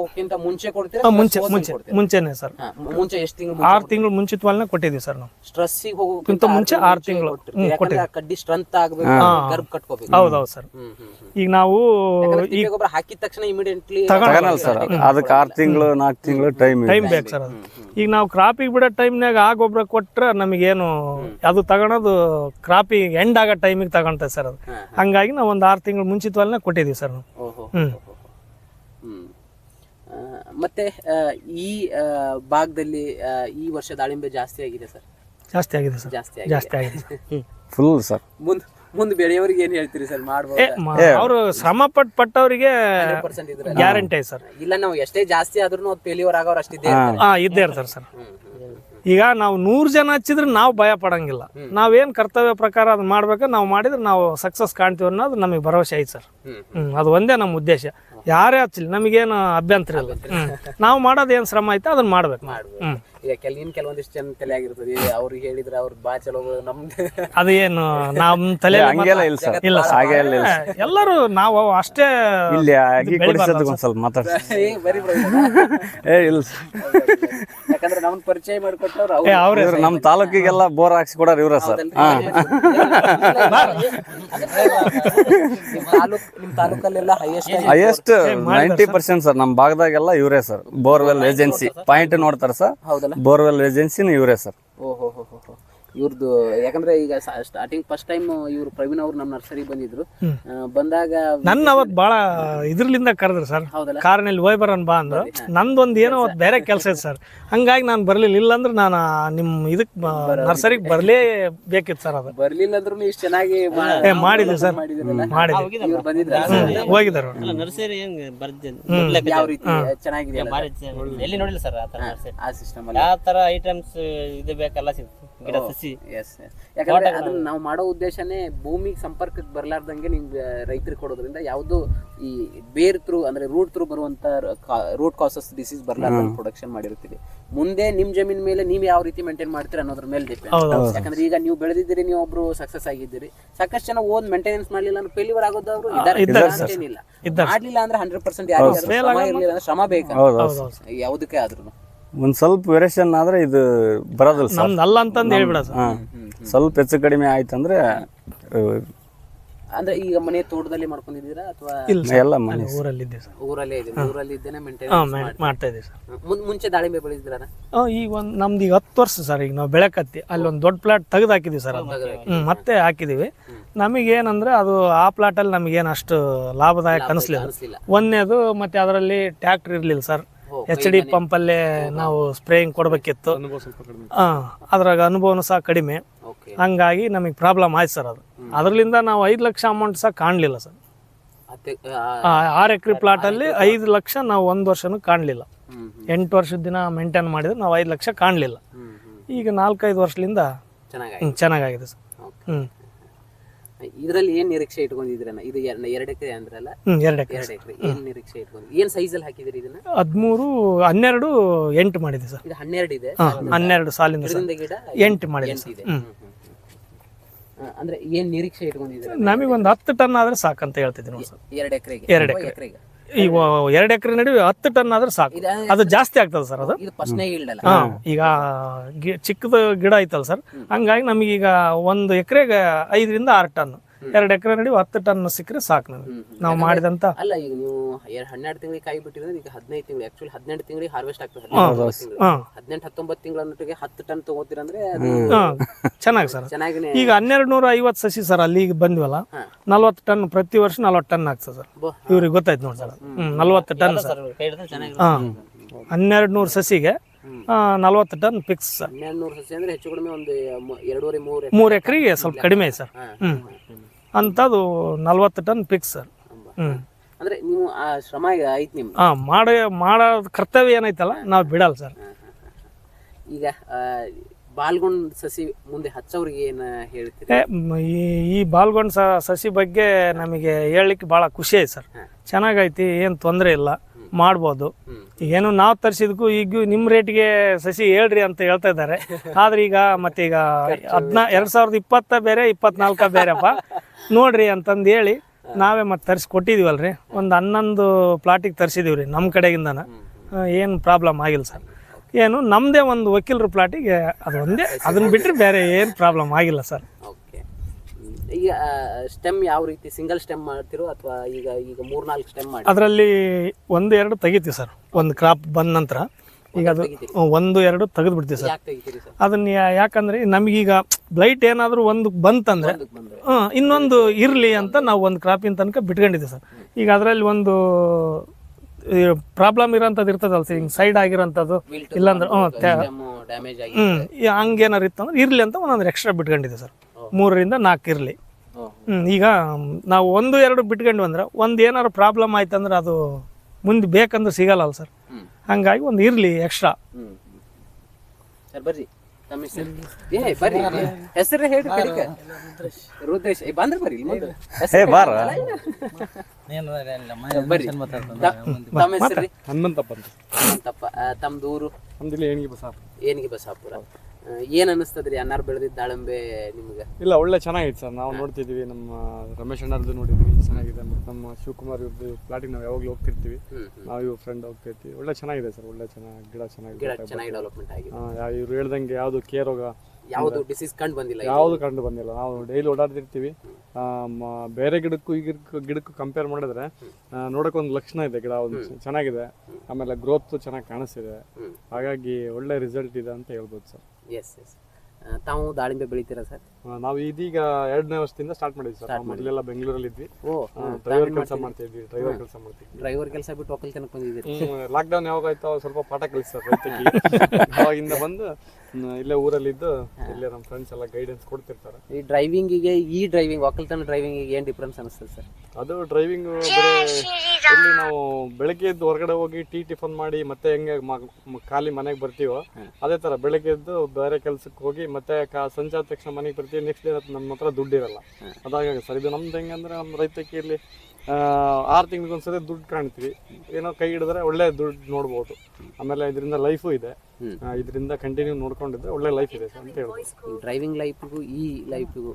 ಮುಂಚೆ ಕೊಡ್ತೀರಾ? ಮುಂಚೆ ಮುಂಚೆ ಮುಂಚೆನೆ ಸರ್. ಮುಂಚೆ ಎಷ್ಟು ತಿಂಗಳು ಆರು ತಿಂಗಳು ಮುಂಚಿತವಲ್ಲೇ ಕೊಟ್ಟಿದ್ದೀವಿ ಸರ್ ನಾವು. ಸ್ಟ್ರೆಸ್ಸಿಗೆ ಹೋಗೋಕ್ಕಿಂತ ಮುಂಚೆ ಆರು ತಿಂಗಳು. ಕಡ್ಡಿ ಸ್ಟ್ರೆಂತ್ ಆಗ್ಬೇಕು ಗರ್ಭ ಕಟ್ಕೋಬೇಕು. ಹೌದೌದು ಸರ್. ಈಗ ನಾವು ಈಗ ಗೊಬ್ಬರ ಹಾಕಿದ ತಕ್ಷಣ ಇಮಿಡಿಯೇಟ್ಲಿ ತಗೊಳಲ್ಲ ಸರ್. ಅದಕ್ಕೆ ಆರು ತಿಂಗಳು ನಾಲ್ಕು ತಿಂಗಳು ಟೈಮ್ ಟೈಮ್ ಬೇಕು ಸರ್ ಅದು. ಈಗ ನಾವು ಕ್ರಾಪಿಗೆ ಬಿಡೋ ಟೈಮ್ನಾಗ ಆ ಗೊಬ್ಬರ ಕೊಟ್ರೆ ನಮಗೇನು ಅದು ತಗೊಳೋದು ಕ್ರಾಪಿಗೆ ಎಂಡ್ ಆಗೋ ಟೈಮಿಗೆ ತಗೊಂತ ಸರ್ ಅದು. ಹಂಗಾಗಿ ನಾವು ಒಂದು ಆರು ತಿಂಗಳು ಮುಂಚಿತವಾಗಿ ಕೊಟ್ಟಿದ್ದೀವಿ ಸರ್ ನಾವು. ಹ್ಮ್. ಮತ್ತೆ ಈ ಭಾಗದಲ್ಲಿ ಈ ವರ್ಷ ದಾಳಿಂಬೆ ಜಾಸ್ತಿ ಆಗಿದೆ ಸರ್. ಜಾಸ್ತಿ ಆಗಿದೆ ಸರ್. ಜಾಸ್ತಿ ಆಗಿದೆ. ಜಾಸ್ತಿ ಆಗಿದೆ. Full sir. ಮುಂದ್ ಮುಂದ್ ಬೆಳೆಯೋರಿಗೆ ಏನ್ ಹೇಳ್ತೀರಿ ಸರ್? ಮಾಡ್ಬೋದು? ಅವರು ಶ್ರಮ ಪಟ್ ಪಟ್ಟವರಿಗೆ ಪರ್ಸೆಂಟ್ ಇದ್ರೆ. Guarantee sir. ಇಲ್ಲ ನಾವು ಎಷ್ಟೇ ಜಾಸ್ತಿ ಆದ್ರೂ ಫೇಲ್ಯೂರ್ ಆಗೋರು ಅಷ್ಟಿದೆ ಇದ್ದೇ ಇರ್ತಾರೆ. ಸರ್. ಈಗ ನಾವು ನೂರು ಜನ ಹಚ್ಚಿದ್ರೆ ನಾವು ಭಯ ಪಡಂಗಿಲ್ಲ. ನಾವೇನು ಕರ್ತವ್ಯ ಪ್ರಕಾರ ಅದು ಮಾಡ್ಬೇಕು ನಾವು ಮಾಡಿದ್ರೆ ನಾವು ಸಕ್ಸಸ್ ಕಾಣ್ತೀವಿ ಅನ್ನೋದು ನಮಗೆ ಭರವಸೆ ಐತೆ ಸರ್. ಹ್ಮ್. ಹ್ಮ್. ಅದು ಒಂದೇ ನಮ್ಮ ಉದ್ದೇಶ. ಯಾರೇ ಹಚ್ಚಲಿ ನಮಗೇನು ಅಭ್ಯಂತರ ಇಲ್ಲ. ನಾವು ಮಾಡೋದು ಏನು ಶ್ರಮ ಐತೆ ಅದನ್ನ ಮಾಡ್ಬೇಕು ನಾವು. ಈಗ ಕೆಲ ಇನ್ ಕೆಲವೊಂದಿಷ್ಟು ಜನ ತಲೆ ಆಗಿರ್ತದೆ ಅವ್ರಿಗೆ ಹೇಳಿದ್ರೆ ಅವ್ರು ಬಾ ಚಲೋ ನಮ್ದು ಅದು ಏನು ನಮ್ಮ ತಲೆ ಹಂಗೆಲ್ಲ ಇಲ್ಲ ಸರ್. ಇಲ್ಲ. ಹಾಗೆ ಇಲ್ಲ ಇಲ್ಲ ಎಲ್ಲರೂ ನಾವು ಅಷ್ಟೇ ಇಲ್ಲಿ ಅಗಿ ಕೊಡಿಸೋದಕ್ಕೆ ಒಂದ್ ಸ್ವಲ್ಪ ಮಾತಾಡ್ಸಿ. ಏ ಬರಿ ಏ ಇಲ್ಲ. ಯಾಕಂದ್ರೆ ನಮ್ಮ ಪರಿಚಯ ಮಾಡಿಕೊಟ್ಟವ್ರು ಅವ್ರು. ನಮ್ಮ ತಾಲೂಕಿಗೆಲ್ಲ ಬೋರ್ ಹಾಕ್ಸಿ ಕೊಡೋರು ಇವ್ರ ಸರ್. ಹಾ. ನಿಮ್ಮ ತಾಲೂಕ್ ನಿಮ್ ತಾಲೂಕಲ್ಲೆಲ್ಲ highest highest ninety percent sir. ನಮ್ಮ ಭಾಗದಾಗೆಲ್ಲ ಇವರೇ ಸರ್. ಬೋರ್ವೆಲ್ ಏಜೆನ್ಸಿ ಪಾಯಿಂಟ್ ನೋಡ್ತಾರೆ ಸರ್. ಬೋರ್ವೆಲ್ ಏಜೆನ್ಸಿನೂ ಇವರೇ ಸರ್. ಇವ್ರದ್ದು ಯಾಕಂದ್ರೆ ಈಗ ಸ್ಟಾರ್ಟಿಂಗ್ ಫಸ್ಟ್ ಟೈಮ್ ಇವ್ರು ಪ್ರವೀಣ್ ಅವ್ರು ನಮ್ಮ ನರ್ಸರಿ ಬಂದಿದ್ರು. ಬಂದಾಗ ನನ್ನ ಅವತ್ ಬಹಳ ಇದ್ರಲಿಂದ ಕರೆದ್ರು ಸರ್. ಹೌದಲ್ಲ? ಕಾರ್ನಲ್ಲಿ ಹೋಯ್ ಬರೋಣ ಬಾ ಅಂದ್ರೆ. ನಂದೊಂದು ಏನೋ ಅವತ್ತು ಬೇರೆ ಕೆಲಸ ಇದೆ ಸರ್. ಹಂಗಾಗಿ ನಾನು ಬರಲಿಲ್ಲ. ಇಲ್ಲಾಂದ್ರೆ ನಾನು ನಿಮ್ಮ ಇದಕ್ಕೆ ನರ್ಸರಿಗೆ ಬರಲೇ ಬೇಕಿತ್ತು ಸರ್ ಅದು. ಬರ್ಲಿಲ್ಲ ಅಂದ್ರೂ ಇಷ್ಟು ಚೆನ್ನಾಗಿ ಮಾಡಿದ್ರು ಸರ್. ಮಾಡಿದ್ರು ಬಂದಿದ್ರ? ಹೋಗಿದ್ದಾರೆ. ಅಲ್ಲ ನರ್ಸರಿ ಹೆಂಗ್ ಬರ್ತೀನಿ ಯಾವ ರೀತಿ? ಚೆನ್ನಾಗಿದೆ? ಎಲ್ಲಿ ನೋಡಿಲ್ಲ ಸರ್ ಆ ತರ ಸಿಸ್ಟಮ್ ಯಾವ ತರ ಐಟಮ್ಸ್ ಇದು ಬೇಕಲ್ಲ ಸಿಗ್ತದೆ ಗಿಡ ಸಸಿ ಎಸ್ ಯಾಕಂದ್ರೆ ಅದನ್ನ ನಾವು ಮಾಡೋ ಉದ್ದೇಶನೇ ಭೂಮಿಗೆ ಸಂಪರ್ಕಕ್ಕೆ ಬರ್ಲಾರ್ದಂಗೆ ನಿಮ್ಗೆ ರೈತರಿಗೆ ಕೊಡೋದ್ರಿಂದ ಯಾವುದು ಈ ಬೇರ್ ಥ್ರೂ ಅಂದ್ರೆ ರೂಟ್ ಥ್ರೂ ಬರುವಂತ ರೂಟ್ ಕಾಸಸ್ ಡಿಸೀಸ್ ಬರಲಾರ್ದಂಗೆ ಪ್ರೊಡಕ್ಷನ್ ಮಾಡಿರ್ತೀವಿ. ಮುಂದೆ ನಿಮ್ ಜಮೀನ್ ಮೇಲೆ ನೀವು ಯಾವ ರೀತಿ ಮೇಂಟೈನ್ ಮಾಡ್ತೀರಾ ಅನ್ನೋದ್ರ ಮೇಲೆ ಡಿಪೆಂಡ್ ಯಾಕಂದ್ರೆ ಈಗ ನೀವು ಬೆಳೆದಿದ್ದೀರಿ ನೀವು ಒಬ್ರು ಸಕ್ಸಸ್ ಆಗಿದ್ದೀರಿ. ಸಾಕಷ್ಟು ಜನ ಓದ್ ಮೇಂಟೆನೆನ್ಸ್ ಮಾಡ್ಲಿಲ್ಲ ಅಂದ್ರೆ ಫೇಲ್ಯೂರ್ ಆಗೋದವ್ರು ಇದ್ದಾರೆ. ಮಾಡ್ಲಿಲ್ಲ ಅಂದ್ರೆ ಹಂಡ್ರೆಡ್ ಪರ್ಸೆಂಟ್ ಯಾರು ಶ್ರಮ ಇರ್ಲಿಲ್ಲ ಅಂದ್ರೆ ಶ್ರಮ ಬೇಕು. ಯಾವುದಕ್ಕೆ ಆದ್ರೂ ಒಂದ್ ಸ್ವಲ್ಪ ವೇರಿಯೇಷನ್ ಆದ್ರೆ ಇದು ಬರೋದಿಲ್ಲ ಸರ್. ನಮ್ದು ಅಲ್ಲ ಅಂತಂದು ಹೇಳ್ಬಿಡ ಸರ್. ಹಾಂ. ಸ್ವಲ್ಪ ಹೆಚ್ಚು ಕಡಿಮೆ ಆಯ್ತಂದ್ರೆ ಅಂದ್ರೆ ಈಗ ಮನೆ ತೋಟದಲ್ಲಿ ಮಾಡ್ಕೊಂಡಿದ್ದೀರಾ ಅಥವಾ ಇಲ್ಲ ಎಲ್ಲ ಮನೆ ಊರಲ್ಲಿದ್ದೆ ಸರ್. ಊರಲ್ಲೇ ಇದೆ ಊರಲ್ಲಿ ಇದ್ದೇನೆ ಹಾಂ ಮೇಂಟೆನೆನ್ಸ್ ಮಾಡ್ತಾ ಇದ್ದೀವಿ ಸರ್. ಮುಂಚೆ ದಾಳಿಂಬೆ ಬೆಳೆದಿದ್ರಾ ಆ, ಈಗ ಒಂದು ನಮ್ದು ಈಗ ಹತ್ತು ವರ್ಷ ಸರ್ ಈಗ ನಾವು ಬೆಳಕತ್ತಿ ಅಲ್ಲಿ ಒಂದು ದೊಡ್ಡ ಪ್ಲಾಟ್ ತೆಗೆದು ಹಾಕಿದ್ದೀವಿ ಸರ್ ಅದು ಹ್ಮ್, ಮತ್ತೆ ಹಾಕಿದ್ದೀವಿ. ನಮಗೇನಂದ್ರೆ ಅದು ಆ ಪ್ಲಾಟಲ್ಲಿ ನಮಗೇನು ಅಷ್ಟು ಲಾಭದಾಯಕ ಅನಿಸ್ಲಿಲ್ಲ. ಅನಿಸ್ಲಿಲ್ಲ. ಒಂದನೇದು ಮತ್ತೆ ಅದರಲ್ಲಿ ಟ್ಯಾಕ್ಟ್ರ್ ಇರಲಿಲ್ಲ ಸರ್. ಎಚ್ ಡಿ ಪಂಪಲ್ಲೇ ನಾವು ಸ್ಪ್ರೇಯಿಂಗ್ ಕೊಡಬೇಕಿತ್ತು. ಹಾಂ ಅದ್ರಾಗ ಅನುಭವನೂ ಸಹ ಕಡಿಮೆ. ಹಂಗಾಗಿ ನಮಗೆ ಪ್ರಾಬ್ಲಮ್ ಆಯ್ತು ಸರ್ ಅದು. ಅದರಲ್ಲಿಂದ ನಾವು ಐದು ಲಕ್ಷ ಅಮೌಂಟ್ ಸಹ ಕಾಣಲಿಲ್ಲ ಸರ್. ಆರು ಎಕರೆ ಪ್ಲಾಟಲ್ಲಿ ಐದು ಲಕ್ಷ ನಾವು ಒಂದು ವರ್ಷನೂ ಕಾಣಲಿಲ್ಲ. ಎಂಟು ವರ್ಷದ ದಿನ ಮೇಂಟೈನ್ ಮಾಡಿದ್ರೆ ನಾವು ಐದು ಲಕ್ಷ ಕಾಣಲಿಲ್ಲ. ಈಗ ನಾಲ್ಕೈದು ವರ್ಷದಿಂದ ಚೆನ್ನಾಗಾಗಿದೆ. ಸರ್. ಹ್ಞೂ ಇದರಲ್ಲಿ ಏನ್ ನಿರೀಕ್ಷೆ ಇಟ್ಕೊಂಡಿದ್ರೆ ಇದು ಎರ- ಎರಡು ಎಕರೆ ಅಂದ್ರಲ್ಲ? ಎರಡು ಎಕರೆ. ಎರಡು ಎಕರೆ. ಏನ್ ನಿರೀಕ್ಷೆ ಇಟ್ಕೊಂಡು ಏನ್ ಸೈಜ್ ಅಲ್ಲಿ ಹಾಕಿದ್ರಿ ಇದನ್ನ? ಹದಿಮೂರು ಹನ್ನೆರಡು ಎಂಟು ಮಾಡಿದೆ ಸರ್. ಇದು ಹನ್ನೆರಡು ಇದೆ? ಹನ್ನೆರಡು ಸಾಲಿನ ಗಿಡ ಎಂಟು ಮಾಡಿದೆ ಇದೆ ಅಂದ್ರೆ ಏನ್ ನಿರೀಕ್ಷೆ ಇಟ್ಕೊಂಡಿದ್ರೆ ನಮಗೆ ಒಂದು ಹತ್ತು ಟನ್ ಆದ್ರೆ ಸಾಕಂತ ಹೇಳ್ತಿದ್ದೀನಿ ಎರಡು ಎಕರೆಗೆ. ಎರಡು ಎಕರೆಗೆ. ಈಗ ಎರಡು ಎಕರೆ ನಡುವೆ ಹತ್ತು ಟನ್ ಆದ್ರೆ ಸಾಕು. ಅದು ಜಾಸ್ತಿ ಆಗ್ತದೆ ಸರ್ ಅದು. ಇದು ಫಸ್ಟ್ನೇ ಇಲ್ಡಲ್ಲ ಹಾಂ ಈಗ ಗಿ- ಚಿಕ್ಕದು ಗಿಡ ಐತಲ್ಲ ಸರ್. ಹಂಗಾಗಿ ನಮಗೀಗ ಒಂದು ಎಕರೆಗೆ ಐದರಿಂದ ಆರು ಟನ್. ಎರಡು ಎಕರೆ ನಡಿ ಹತ್ತು ಟನ್ ಸಿಕ್ಕರೆ ಸಾಕು ನಮಗೆ ನಾವು ಮಾಡಿದಂತ ಅಲ್ಲ ಈಗ ನೀವು ಹನ್ನೆರಡು ತಿಂಗಳಿಗೆ ಕಾಯಿ ಬಿಟ್ಟಿರೋದು ಈಗ ಹದಿನೈದು ತಿಂಗಳು. ಆಕ್ಚುಲಿ ಹದಿನೆಂಟು ತಿಂಗಳಿಗೆ ಹಾರ್ವೆಸ್ಟ್ ಆಗ್ತದೆ. ಹದಿನೆಂಟು ಹತ್ತೊಂಬತ್ತು ತಿಂಗಳ. ಮಟ್ಟಿಗೆ ಹತ್ತು ಟನ್ ತಗೋತೀರಂದ್ರೆ ಅದು ಹಾಂ. ಚೆನ್ನಾಗಿ ಸರ್. ಚೆನ್ನಾಗಿ ಈಗ ಹನ್ನೆರಡು ನೂರ ಐವತ್ತು ಸಸಿ ಸರ್ ಈಗ ಬಂದ್ವಲ್ಲ. ನಲ್ವತ್ತು ಟನ್ ಪ್ರತಿ ವರ್ಷ ನಲ್ವತ್ತು ಟನ್ ಆಗ್ತದೆ ಸರ್. ಇವ್ರಿಗೆ ಗೊತ್ತಾಯ್ತು ನೋಡಿ ಸರ್. ನಲ್ವತ್ತು ಟನ್ ಸರ್. ಹನ್ನೆರಡು ನೂರು ಸಸಿಗೆ ನಲ್ವತ್ತು ಟನ್ ಫಿಕ್ಸ್ ಸರ್. ಹನ್ನೆರಡು ನೂರು ಸಸಿ ಅಂದ್ರೆ ಹೆಚ್ಚು ಕಡಿಮೆ ಒಂದು ಎರಡೂವರೆ ಮೂರು ಮೂರು ಎಕರೆಗೆ ಸ್ವಲ್ಪ ಕಡಿಮೆ ಸರ್. ಹ್ಞೂ ಅಂಥದ್ದು ನಲ್ವತ್ತು ಟನ್ ಫಿಕ್ಸ್ ಸರ್ ಹ್ಞೂ ಅಂದರೆ ನೀವು ಆ ಶ್ರಮ ಈಗ ನಿಮ್ಮ ಹಾಂ ಮಾಡೋ ಮಾಡೋ ಕರ್ತವ್ಯ ಏನೈತಲ್ಲ ನಾವು ಬಿಡಲ್ಲ ಸರ್. ಈಗ ಬಾಲ್ಗೊಂಡ್ ಸಸಿ ಮುಂದೆ ಹಚ್ಚೋರಿಗೆ ಏನು ಹೇಳ್ತೀರಿ? ಈ ಈ ಬಾಲ್ಗೊಂಡ್ ಸಸಿ ಬಗ್ಗೆ ನಮಗೆ ಹೇಳಲಿಕ್ಕೆ ಭಾಳ ಖುಷಿ ಐತೆ ಸರ್. ಚೆನ್ನಾಗೈತಿ ಏನು ತೊಂದರೆ ಇಲ್ಲ. ಮಾಡ್ಬೋದು. ಏನು ನಾವು ತರಿಸಿದ್ಕು ಈಗ ನಿಮ್ಮ ರೇಟ್ಗೆ ಸಸಿ ಹೇಳ್ರಿ ಅಂತ ಹೇಳ್ತಾ ಇದ್ದಾರೆ. ಆದ್ರೆ ಈಗ ಮತ್ತೆ ಈಗ ಹದಿನಾ ಎರಡು ಸಾವಿರದ ಇಪ್ಪತ್ತ ಬೇರೆ ಇಪ್ಪತ್ನಾಲ್ಕ ಬೇರೆಪ್ಪ. ನೋಡ್ರಿ ಅಂತಂದು ಹೇಳಿ ನಾವೇ ಮತ್ತೆ ತರಿಸಿ ಕೊಟ್ಟಿದೀವಲ್ರಿ ಒಂದು ಹನ್ನೊಂದು ಪ್ಲಾಟಿಗೆ ತರಿಸಿದೀವಿ ರೀ ನಮ್ಮ ಕಡೆಗಿಂದನ ಏನು ಪ್ರಾಬ್ಲಮ್ ಆಗಿಲ್ಲ ಸರ್. ಏನು ನಮ್ಮದೇ ಒಂದು ವಕೀಲರು ಪ್ಲಾಟಿಗೆ ಅದು ಒಂದೇ. ಅದನ್ನ ಬಿಟ್ಟರೆ ಬೇರೆ ಏನು ಪ್ರಾಬ್ಲಮ್ ಆಗಿಲ್ಲ ಸರ್. ಈಗ ಸ್ಟೆಮ್ ಯಾವ ರೀತಿ ಸಿಂಗಲ್ ಸ್ಟೆಮ್ ಮಾಡ್ತಿರೋ ಅಥವಾ ಈಗ ಈಗ ಮೂರ್ನಾಲ್ಕು ಸ್ಟೆಮ್ ಮಾಡಿ? ಅದರಲ್ಲಿ ಒಂದು ಎರಡು ತೆಗಿತೀವಿ ಸರ್. ಒಂದು ಕ್ರಾಪ್ ಬಂದ ನಂತರ ಈಗ ಅದು ಒಂದು ಎರಡು ತೆಗೆದು ಬಿಡ್ತೀವಿ ಸರ್. ಯಾಕೆ ತೆಗಿತೀರಿ ಸರ್? ಅದನ್ನ ಯಾ- ಯಾಕಂದ್ರೆ ನಮಗೀಗ ಬ್ಲೈಟ್ ಏನಾದರೂ ಒಂದು ಬಂತಂದ್ರೆ ಇನ್ನೊಂದು ಇರಲಿ ಅಂತ ನಾವು ಒಂದು ಕ್ರಾಪಿನ ತನಕ ಬಿಟ್ಕೊಂಡಿದ್ದೀವಿ ಸರ್. ಈಗ ಅದರಲ್ಲಿ ಒಂದು ಪ್ರಾಬ್ಲಮ್ ಇರೋಂಥದ್ದು ಇರ್ತದಲ್ಲ ಸರ್. ಹಿಂಗೆ ಸೈಡ್ ಆಗಿರೋಂಥದ್ದು. ಇಲ್ಲಾಂದ್ರೆ ಹ್ಞೂ ಡ್ಯಾಮೇಜ್ ಆಗಿ ಹ್ಞೂ ಹಂಗೇನಾರು ಇತ್ತಂದ್ರೆ ಇರಲಿ ಅಂತ ಒಂದೊಂದು ಎಕ್ಸ್ಟ್ರಾ ಬಿಟ್ಕೊಂಡಿದ್ದೀವಿ ಸರ್. ಮೂರರಿಂದ ನಾಲ್ಕು ಇರಲಿ. ಈಗ ನಾವು ಒಂದು ಎರಡು ಬಿಟ್ಕೊಂಡು ಅಂದ್ರೆ ಒಂದು ಏನಾರು ಪ್ರಾಬ್ಲಮ್ ಆಯ್ತಂದ್ರೆ ಅದು ಮುಂದೆ ಬೇಕಂದ್ರೆ ಸಿಗಲ್ಲ ಸರ್. ಹಂಗಾಗಿ ಒಂದು ಇರಲಿ ಎಕ್ಸ್ಟ್ರಾ ಸರ್ ಬರ್ರಿ. ಏ ಬರ್ರಿ. ಹೆಸರು ಹೇಳಿ ಕಡಿಕ. ರುದ್ರೇಶ್. ಏ ಬಂದ್ರೆ ಬರ್ರಿ ಇಲ್ಲಿ ಏ ಬಾರ. ಬರ್ರಿ ತ- ತಮ್ಮ ಹೆಸರು? ರೀ ಹನುಮಂತಪ್ಪ ತಮ್ದು ಊರು? ನಮ್ದಿಲ್ಲಿ ಏಣಿಗೆ ಏನಿಗೆ ಬಸಾಪುರ. ಏನ್ ಅನಿಸ್ತದ್ರಿ ಅನ್ನಾರ್ ಬೆಳೆದಿದ್ದ ದಾಳಿಂಬೆ ನಿಮ್ಗೆ? ಇಲ್ಲ ಒಳ್ಳೆ ಚೆನ್ನಾಗಿತ್ತು ಸರ್. ನಾವು ನೋಡ್ತಿದ್ವಿ ನಮ್ಮ ರಮೇಶ್ ಅಣ್ಣರ್ದು ನೋಡಿದ್ವಿ ಚೆನ್ನಾಗಿದೆ ಮತ್ತು ನಮ್ಮ ಶಿವಕುಮಾರ್ ಇವ್ರದ್ದು ಪ್ಲಾಟಿಗೆ ನಾವು ಯಾವಾಗಲೂ ಹೋಗ್ತಿರ್ತೀವಿ. ನಾವು ಇವ್ರ ಫ್ರೆಂಡ್ ಹೋಗ್ತಿರ್ತೀವಿ. ಒಳ್ಳೆ ಚೆನ್ನಾಗಿದೆ ಸರ್ ಒಳ್ಳೆ ಚೆನ್ನಾಗಿ ಗಿಡ ಗಿಡ ಚೆನ್ನಾಗಿದೆ ಚೆನ್ನಾಗಿ ಡೆವಲಪ್ಮೆಂಟ್ ಆಗಿದೆ. ಇವ್ರು ಹೇಳ್ದಂಗೆ ಯಾವುದು ಕೆ ರೋಗ ಯಾವುದು ಡಿಸೀಸ್ ಕಂಡು ಬಂದಿಲ್ಲ ಯಾವುದು ಕಂಡು ಬಂದಿಲ್ಲ. ನಾವು ಡೈಲಿ ಓಡಾಡ್ತಿರ್ತೀವಿ. ಬೇರೆ ಗಿಡಕ್ಕೂ ಈ ಗಿಡಕ್ಕೂ ಕಂಪೇರ್ ಮಾಡಿದ್ರೆ ನೋಡಕ್ ಒಂದು ಲಕ್ಷಣ ಇದೆ ಗಿಡ ಒಂದು ಚೆನ್ನಾಗಿದೆ. ಆಮೇಲೆ ಗ್ರೋತ್ ಚೆನ್ನಾಗಿ ಕಾಣಿಸ್ತಿದೆ. ಹಾಗಾಗಿ ಒಳ್ಳೆ ರಿಸಲ್ಟ್ ಇದೆ ಅಂತ ಹೇಳ್ಬೋದು ಸರ್. ಎಸ್ ಎಸ್ ತಾವು ದಾಳಿಂಬೆ ಬೆಳಿತೀರಾ ಸರ್? ನಾವು ಇದೀಗ ಎರಡನೇ ವರ್ಷದಿಂದ ಸ್ಟಾರ್ಟ್ ಮಾಡಿದ್ವಿ ಸರ್. ಮೊದಲೆಲ್ಲ ಬೆಂಗಳೂರಲ್ಲಿ ಇದ್ವಿ. ಓ ಡ್ರೈವರ್ ಕೆಲಸ ಮಾಡ್ತಾ ಇದ್ವಿ ಡ್ರೈವರ್ ಕೆಲಸ ಮಾಡ್ತೀವಿ ಡ್ರೈವರ್ ಕೆಲಸ ಬಿಟ್ಟು ಒಕ್ಕಲ್ತನಕ್ಕೆ ಬಂದಿದ್ದೀರಿ. ಲಾಕ್ಡೌನ್ ಯಾವಾಗ ಆಯ್ತು ಸ್ವಲ್ಪ ಪಾಠ ಕಲಿಸ್ತಾರೆ ರೈತರಿಗೆ. ಅವಾಗಿಂದ ಬಂದು ಇಲ್ಲೇ ಊರಲ್ಲಿದ್ದು ಇಲ್ಲೇ ನಮ್ಮ ಫ್ರೆಂಡ್ಸ್ ಎಲ್ಲ ಗೈಡೆನ್ಸ್ ಕೊಡ್ತಿರ್ತಾರೆ. ಈ ಡ್ರೈವಿಂಗಿಗೆ ಈ ಡ್ರೈವಿಂಗ್ ಒಕ್ಕಲ್ತನ ಡ್ರೈವಿಂಗಿಗೆ ಏನು ಡಿಫ್ರೆನ್ಸ್ ಅನಿಸ್ತದೆ ಸರ್ ಅದು ಡ್ರೈವಿಂಗ್ ಇಲ್ಲಿ ನಾವು ಬೆಳಗ್ಗೆ ಎದ್ದು ಹೊರಗಡೆ ಹೋಗಿ ಟೀ ಟಿಫನ್ ಮಾಡಿ ಮತ್ತೆ ಹೆಂಗೆ ಖಾಲಿ ಮನೆಗೆ ಬರ್ತೀವೋ ಅದೇ ತರ ಬೆಳಗ್ಗೆ ಎದ್ದು ಬೇರೆ ಕೆಲ್ಸಕ್ಕೆ ಹೋಗಿ ಮತ್ತೆ ಕಾ ಸಂಜೆ ಆದ ತಕ್ಷಣ ಮನೆಗೆ ಬರ್ತೀವಿ ನೆಕ್ಸ್ಟ್ ಡೇ ನಮ್ಮ ಹತ್ರ ದುಡ್ಡು ಇರಲ್ಲ. ಅದಾಗ ಸರ್ ಇದು ನಮ್ದು ಹೆಂಗಂದ್ರೆ ನಮ್ಮ ರೈತಕ್ಕೆ ಇಲ್ಲಿ ಆರು ತಿಂಗಳಿಗೊಂದ್ಸರಿ ದುಡ್ಡು ಕಾಣ್ತೀವಿ. ಏನೋ ಕೈ ಹಿಡಿದ್ರೆ ಒಳ್ಳೆ ದುಡ್ಡು ನೋಡ್ಬೋದು. ಆಮೇಲೆ ಇದರಿಂದ ಲೈಫು ಇದೆ. ಇದರಿಂದ ಕಂಟಿನ್ಯೂ ನೋಡ್ಕೊಂಡಿದ್ರೆ ಒಳ್ಳೆ ಲೈಫ್ ಇದೆ ಅಂತ ಹೇಳ್ಬೋದು. ಡ್ರೈವಿಂಗ್ ಲೈಫ್ಗೂ ಈ ಲೈಫ್ಗೂ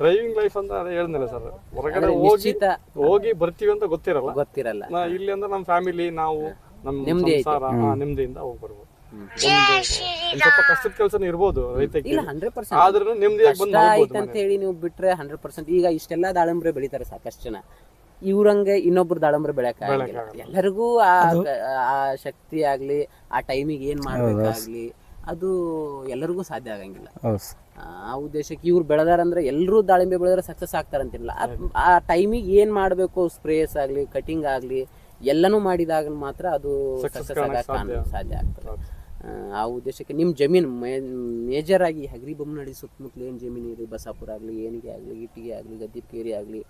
ಡ್ರೈವಿಂಗ್ ಲೈಫ್ ಅಂತ ಅದೇ ಹೇಳಿದ್ನಲ್ಲ ಸರ್ ಹೊರಗಡೆ ಹೋಗಿ ಹೋಗಿ ಬರ್ತೀವಿ ಅಂತ ಗೊತ್ತಿರಲ್ಲ. ಗೊತ್ತಿರಲ್ಲ. ಇಲ್ಲಿ ಅಂದ್ರೆ ನಮ್ಮ ಫ್ಯಾಮಿಲಿ ನಾವು ನಮ್ಮ. ಸಂಸಾರ ನೆಮ್ಮದಿಯಿಂದ ಹೋಗಿ ಬರ್ಬೋದು. ಸ್ವಲ್ಪ ಕಷ್ಟದ ಕೆಲಸನೂ ಇರ್ಬೋದು ರೈತಕ್ಕೆ ಇಲ್ಲ ಹಂಡ್ರೆಡ್ ಪರ್ಸೆಂಟ್ ಆದ್ರೂ ನೆಮ್ಮದಿಯಾಗಿ ಬಂದು ಕಷ್ಟ ಹೋಗ್ಬೋದು ಐತೆ ಅಂತ ಹೇಳಿ ನೀವು ಬಿಟ್ರೆ ಹಂಡ್ರೆಡ್ ಪರ್ಸೆಂಟ್ ಈಗ ಇಷ್ಟೆಲ್ಲ ದಾಳಂಬ್ರೆ ಬೆಳಿತಾರೆ ಸಾಕಷ್ಟು ಜನ. ಇವ್ರಂಗೆ ಇನ್ನೊಬ್ರು ದಾಳಂಬ್ರೆ ಬೆಳೆಯಕ್ ಎಲ್ಲರಿಗೂ ಆ ಆ ಶಕ್ತಿ ಆಗ್ಲಿ ಆ ಟೈಮಿಗೆ ಏನ್ ಮಾಡ್ಬೇಕಾಗ್ಲಿ ಅದು ಎಲ್ಲರಿಗೂ ಸಾಧ್ಯ ಆಗಂಗಿಲ್ಲ. ಹೌದು ಸರ್. ಆ ಉದ್ದೇಶಕ್ಕೆ ಇವ್ರು ಬೆಳೆದಾರಂದ್ರೆ ಎಲ್ಲರೂ ದಾಳಿಂಬೆ ಬೆಳೆದ್ರೆ ಸಕ್ಸಸ್ ಆಗ್ತಾರಂತಿಲ್ಲ. ಆ ಟೈಮಿಗೆ ಏನ್ ಮಾಡಬೇಕು ಸ್ಪ್ರೇಸ್ ಆಗ್ಲಿ ಕಟಿಂಗ್ ಆಗ್ಲಿ ಎಲ್ಲನೂ ಮಾಡಿದಾಗ ಮಾತ್ರ ಅದು ಸಕ್ಸಸ್ ಆಗಕ್ಕೆ ಸಾಧ್ಯ. ಆಗ್ತದೆ. ಆ, ಆ ಉದ್ದೇಶಕ್ಕೆ ನಿಮ್ಮ ಜಮೀನು ಮೇಜರ್ ಆಗಿ ಹಗರಿ ಬೊಮ್ಮನಹಳ್ಳಿ ಸುತ್ತಮುತ್ತಲು ಏನು ಜಮೀನು ಇದೆ? ಬಸಾಪುರ ಆಗಲಿ ಏನಿಗೆ ಆಗಲಿ ಇಟ್ಟಿಗೆ ಆಗಲಿ ಗದ್ದಿಪೇರಿ ಆಗಲಿ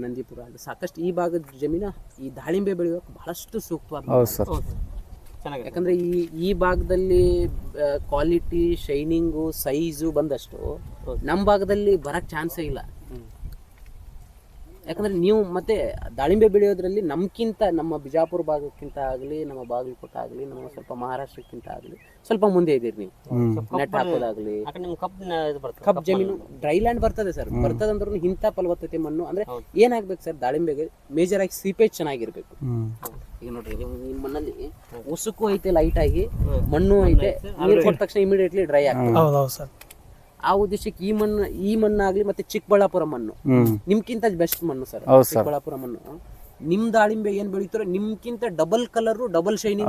ನಂದಿಪುರ ಆಗಲಿ ಸಾಕಷ್ಟು ಈ ಭಾಗದ ಜಮೀನು ಈ ದಾಳಿಂಬೆ ಬೆಳೆಯೋಕೆ ಬಹಳಷ್ಟು ಸೂಕ್ತವಾದ ಹೌದು ಸರ್. ಚೆನ್ನಾಗಿದೆ. ಯಾಕಂದ್ರೆ ಈ ಈ ಭಾಗದಲ್ಲಿ ಕ್ವಾಲಿಟಿ ಶೈನಿಂಗು ಸೈಜು ಬಂದಷ್ಟು ನಮ್ಮ ಭಾಗದಲ್ಲಿ ಬರೋಕ್ಕೆ ಚಾನ್ಸೇ ಇಲ್ಲ. ಯಾಕಂದ್ರೆ ನೀವು ಮತ್ತೆ ದಾಳಿಂಬೆ ಬೆಳೆಯೋದ್ರಲ್ಲಿ ನಮ್ಕಿಂತ ನಮ್ಮ ಬಿಜಾಪುರ ಭಾಗಕ್ಕಿಂತ ಆಗಲಿ ನಮ್ಮ ಬಾಗಲಕೋಟೆ ಆಗಲಿ ನಮ್ಮ ಸ್ವಲ್ಪ ಮಹಾರಾಷ್ಟ್ರಕ್ಕಿಂತ ಆಗಲಿ ಸ್ವಲ್ಪ ಮುಂದೆ ಇದ್ದೀರಿ ನೀವು. ನೆಟ್ ಹಾಕೋದಾಗಲಿ. ಕಪ್ ಜಮೀನು ಡ್ರೈ ಲ್ಯಾಂಡ್ ಬರ್ತದೆ ಸರ್. ಬರ್ತದಂದ್ರೂ ಇಂಥ ಫಲವತ್ತತೆ ಮಣ್ಣು ಅಂದ್ರೆ ಏನಾಗ್ಬೇಕು ಸರ್ ದಾಳಿಂಬೆಗೆ? ಮೇಜರ್ ಆಗಿ ಸೀಪೇಜ್ ಚೆನ್ನಾಗಿರ್ಬೇಕು. ಈಗ ನೋಡ್ರಿ ನಿಮ್ಮ ಮಣ್ಣಲ್ಲಿ ಉಸುಕು ಐತೆ ಲೈಟ್ ಆಗಿ ಮಣ್ಣು ಐತೆ ನೀರು ಕೊಟ್ಟ ತಕ್ಷಣ ಇಮಿಡಿಯೇಟ್ಲಿ ಡ್ರೈ ಆಗ್ತದೆ. ಆ ಉದ್ದೇಶಕ್ಕೆ ಈ ಮಣ್ಣು ಈ ಮಣ್ಣಾಗ್ಲಿ ಮತ್ತೆ ಚಿಕ್ಕಬಳ್ಳಾಪುರ ಮಣ್ಣು. ನಿಮ್ಗಿಂತ ನಿಮ್ಕಿಂತ ಬೆಸ್ಟ್ ಮಣ್ಣು ಸರ್. ಚಿಕ್ಕಬಳ್ಳಾಪುರ ಮಣ್ಣು. ನಿಮ್ ದಾಳಿಂಬೆ ಏನ್ ಬೆಳೀತಾರೆ ನಿಮ್ಕಿಂತ double colour double shining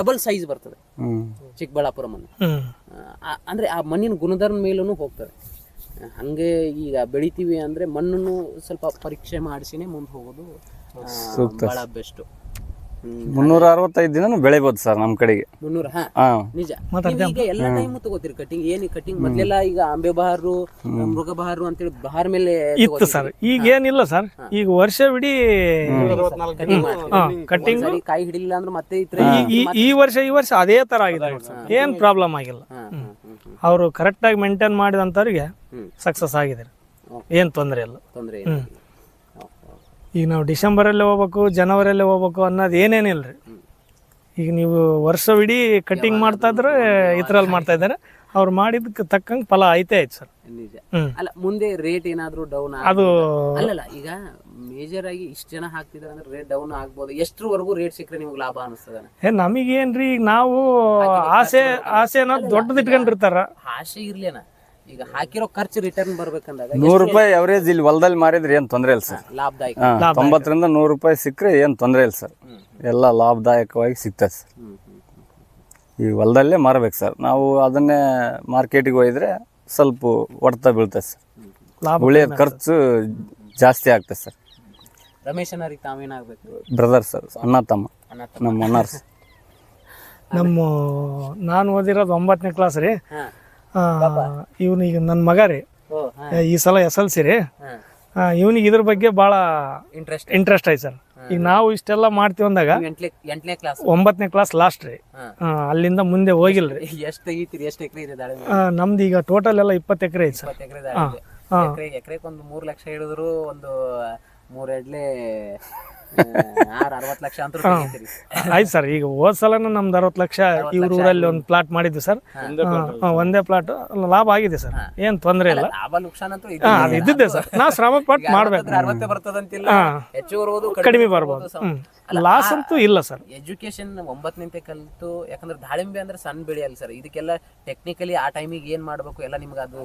double size ಬರ್ತದೆ. ಚಿಕ್ಕಬಳ್ಳಾಪುರ ಮಣ್ಣು. ಅಂದ್ರೆ ಆ ಮಣ್ಣಿನ ಗುಣಧರ್ಮ ಮೇಲೂ ಹೋಗ್ತದೆ. ಹಂಗೆ ಈಗ ಬೆಳಿತೀವಿ ಅಂದ್ರೆ ಮಣ್ಣನ್ನು ಸ್ವಲ್ಪ ಪರೀಕ್ಷೆ ಮಾಡಿಸಿನೇ ಮುಂದೆ ಹೋಗೋದು ಬಹಳ ಬೆಸ್ಟ್ ಮುನ್ನೂರ ಅರವತ್ತೈದು ದಿನ ಬೆಳಿಬೋದು ಸರ್ ನಮ್ ಕಡೆಗೆ. ಮುನ್ನೂರ ಹಾ. ಹಾ. ನಿಜ. ಈಗ ಎಲ್ಲ ಟೈಮು ತಗೋತೀರಿ ಕಟಿಂಗ್ ಏನು ಕಟಿಂಗ್ ಮೊದಲೆಲ್ಲ ಈಗ ಅಂಬೆ ಬಹಾರು ಮೃಗ ಬಹಾರು ಅಂತೇಳಿ ಬಹಾರ್ ಮೇಲೆ ಇತ್ತು ಸರ್. ಈಗ ಏನಿಲ್ಲ ಸರ್. ಈಗ ವರ್ಷವಿಡೀ ಕಟಿಂಗ್ ಸರಿ ಕಾಯಿ ಹಿಡಿಲಿಲ್ಲ ಅಂದ್ರೆ ಮತ್ತೆ ಇತ್ರ ಈ ಈ ವರ್ಷ ಈ ವರ್ಷ ಅದೇ ತರ ಆಗಿದೆ ಏನ್ ಪ್ರಾಬ್ಲಮ್ ಆಗಿಲ್ಲ. ಅವರು ಕರೆಕ್ಟ್ ಆಗಿ ಮೇಂಟೈನ್ ಮಾಡಿದಂತವ್ರಿಗೆ ಸಕ್ಸಸ್ ಆಗಿದೆ. ಏನ್ ತೊಂದರೆ ಇಲ್ಲ. ತೊಂದ್ರೆ ಈಗ ನಾವು ಡಿಸೆಂಬರಲ್ಲೇ ಹೋಗ್ಬೇಕು ಜನವರಿಯಲ್ಲೇ ಹೋಗ್ಬೇಕು ಅನ್ನೋದು ಏನೇನಿಲ್ಲ ರೀ ಈಗ ನೀವು ವರ್ಷವಿಡೀ ಕಟಿಂಗ್ ಮಾಡ್ತಾ ಇದ್ರೆ ಇದ್ರಲ್ಲಿ ಮಾಡ್ತಾ ಇದ್ದಾರೆ. ಅವ್ರು ಮಾಡಿದಕ್ಕೆ ತಕ್ಕಂಗೆ ಫಲ ಐತೆ ಆಯ್ತು ಸರ್. ನಿಜ. ಅಲ್ಲ ಮುಂದೆ ರೇಟ್ ಏನಾದರೂ ಡೌನ್ ಅದು ಅಲ್ಲಲ್ಲ ಈಗ ಮೇಜರ್ ಆಗಿ ಇಷ್ಟು ಜನ ಹಾಕ್ತಿದ್ದಾರೆ ಅಂದ್ರೆ ರೇಟ್ ಡೌನ್ ಆಗ್ಬೋದು. ಎಷ್ಟ್ರವರೆಗೂ ರೇಟ್ ಸಿಕ್ಕರೆ ನಿಮ್ಗೆ ಲಾಭ ಅನಿಸ್ತದ ಏ ನಮಗೇನ್ರಿ ಈಗ ನಾವು ಆಸೆ ಆಸೆ ಅನ್ನೋದು ದೊಡ್ಡದು ಇಟ್ಕೊಂಡಿರ್ತಾರ ಆಸೆ ಇರ್ಲೇನ ಈಗ ಹಾಕಿರೋ ಖರ್ಚು ರಿಟರ್ನ್ ಬರ್ಬೇಕಂದಾಗ ನೂರು ರೂಪಾಯಿ ಅವರೇಜ್ ಇಲ್ಲಿ ಹೊಲದಲ್ಲಿ ಮಾರಿದ್ರೆ ಏನು ತೊಂದರೆ ಇಲ್ಲ ಸರ್. ಲಾಭದಾಯಕ. ಹಾ ತೊಂಬತ್ತರಿಂದ ನೂರು ರೂಪಾಯಿ ಸಿಕ್ಕರೆ ಏನು ತೊಂದರೆ ಇಲ್ಲ ಸರ್. ಎಲ್ಲ ಲಾಭದಾಯಕವಾಗಿ ಸಿಗ್ತದೆ ಸರ್. ಹ್ಮ್ ಹ್ಮ್ ಈ ಹೊಲದಲ್ಲೇ ಮಾರ್ಬೇಕು ಸರ್. ನಾವು ಅದನ್ನೇ ಮಾರ್ಕೆಟಿಗೆ ಒಯ್ದ್ರೆ ಸ್ವಲ್ಪ ಒಡ್ತ ಬೀಳ್ತದೆ ಸರ್. ಲಾಭ ಉಳಿಯೋದು ಖರ್ಚು ಜಾಸ್ತಿ ಆಗ್ತದೆ ಸರ್. ರಮೇಶ್ ಅಣ್ಣರಿಗೆ ತಾವೇನಾಗ್ಬೇಕು ಬ್ರದರ್ ಸರ್ ಅಣ್ಣ ತಮ್ಮ. ಅಣ್ಣ ನಮ್ಮ ಅಣ್ಣ ನಮ್ಮ ನಾನು ಓದಿರೋದು ಒಂಬತ್ತನೇ ಕ್ಲಾಸ್ ರೀ. ಹಾ. ಇವನು ಈಗ ನನ್ನ ಮಗ ರೀ. ಈ ಸಲ ಎಸ್ ಎಲ್ ಸಿ ರೀ. ಇವನಿಗೆ ಇದ್ರ ಬಗ್ಗೆ ಭಾಳ ಇಂಟ್ರೆಸ್ಟ್ ಇಂಟ್ರೆಸ್ಟ್ ಆಯ್ತು ಸರ್. ಈಗ ನಾವು ಇಷ್ಟೆಲ್ಲ ಮಾಡ್ತೀವಿ ಅಂದಾಗ ಎಂಟನೇ ಕ್ಲಾಸ್ ಒಂಬತ್ತನೇ ಕ್ಲಾಸ್ ಲಾಸ್ಟ್ ರೀ. ಅಲ್ಲಿಂದ ಮುಂದೆ ಹೋಗಿಲ್ರಿ. ಎಷ್ಟು ತೆಗಿತೀರಿ ಎಷ್ಟು ಎಕರೆ ಇದೆ ನಮ್ದು ಈಗ ಟೋಟಲ್ ಎಲ್ಲ ಇಪ್ಪತ್ತು ಎಕರೆ ಐತೆ ಸರ್. ಎಕರೆ ಎಕರೆಗೆ ಒಂದು ಮೂರು ಲಕ್ಷ ಹಿಡಿದ್ರು ಒಂದು ಮೂರು ಎಡ್ಲೆ ಆರು ಅರವತ್ತು ಲಕ್ಷ ಅಂತ ತೆಗಿತೀರಿ. ಆಯ್ತು ಸರ್ ಈಗ ಹೋದ್ ಸಲನ ನಮ್ದು ಅರವತ್ತು ಲಕ್ಷ ಇವ್ರ ಊರಲ್ಲಿ ಒಂದು ಪ್ಲಾಟ್ ಮಾಡಿದ್ವಿ ಸರ್. ಒಂದೇ ಪ್ಲಾಟ್ ಲಾಭ ಆಗಿದೆ ಸರ್. ಏನ್ ತೊಂದರೆ ಇಲ್ಲ. ಲಾಭ ನುಕ್ಸಾನ್ ಅಂತೂ ಹಾ, ಅದು ಇದ್ದಿದ್ದೆ ಸರ್. ನಾ ಶ್ರಮ ಪಟ್ಟು ಮಾಡ್ಬೇಕು. ಅರವತ್ತೇ ಬರ್ತದಂತಿಲ್ಲ. ಹೆಚ್ಚು ಬರ್ಬೋದು ಕಡಿಮೆ ಬರ್ಬೋದು. ಹ್ಮ್. ಲಾಸ್ ಅಂತೂ ಇಲ್ಲ ಸರ್. ಎಜುಕೇಶನ್ ಒಂಬತ್ತನೇ ಕಲಿತು ಯಾಕಂದ್ರೆ ದಾಳಿಂಬೆ ಅಂದ್ರೆ ಸಣ್ಣ ಬೆಳೆ ಅಲ್ಲ ಸರ್. ಇದಕ್ಕೆಲ್ಲ ಟೆಕ್ನಿಕಲಿ ಆ ಟೈಮಿಗೆ ಏನ್ ಮಾಡ್ಬೇಕು? ಎಲ್ಲ ನಿಮ್ಗೆ ಅದು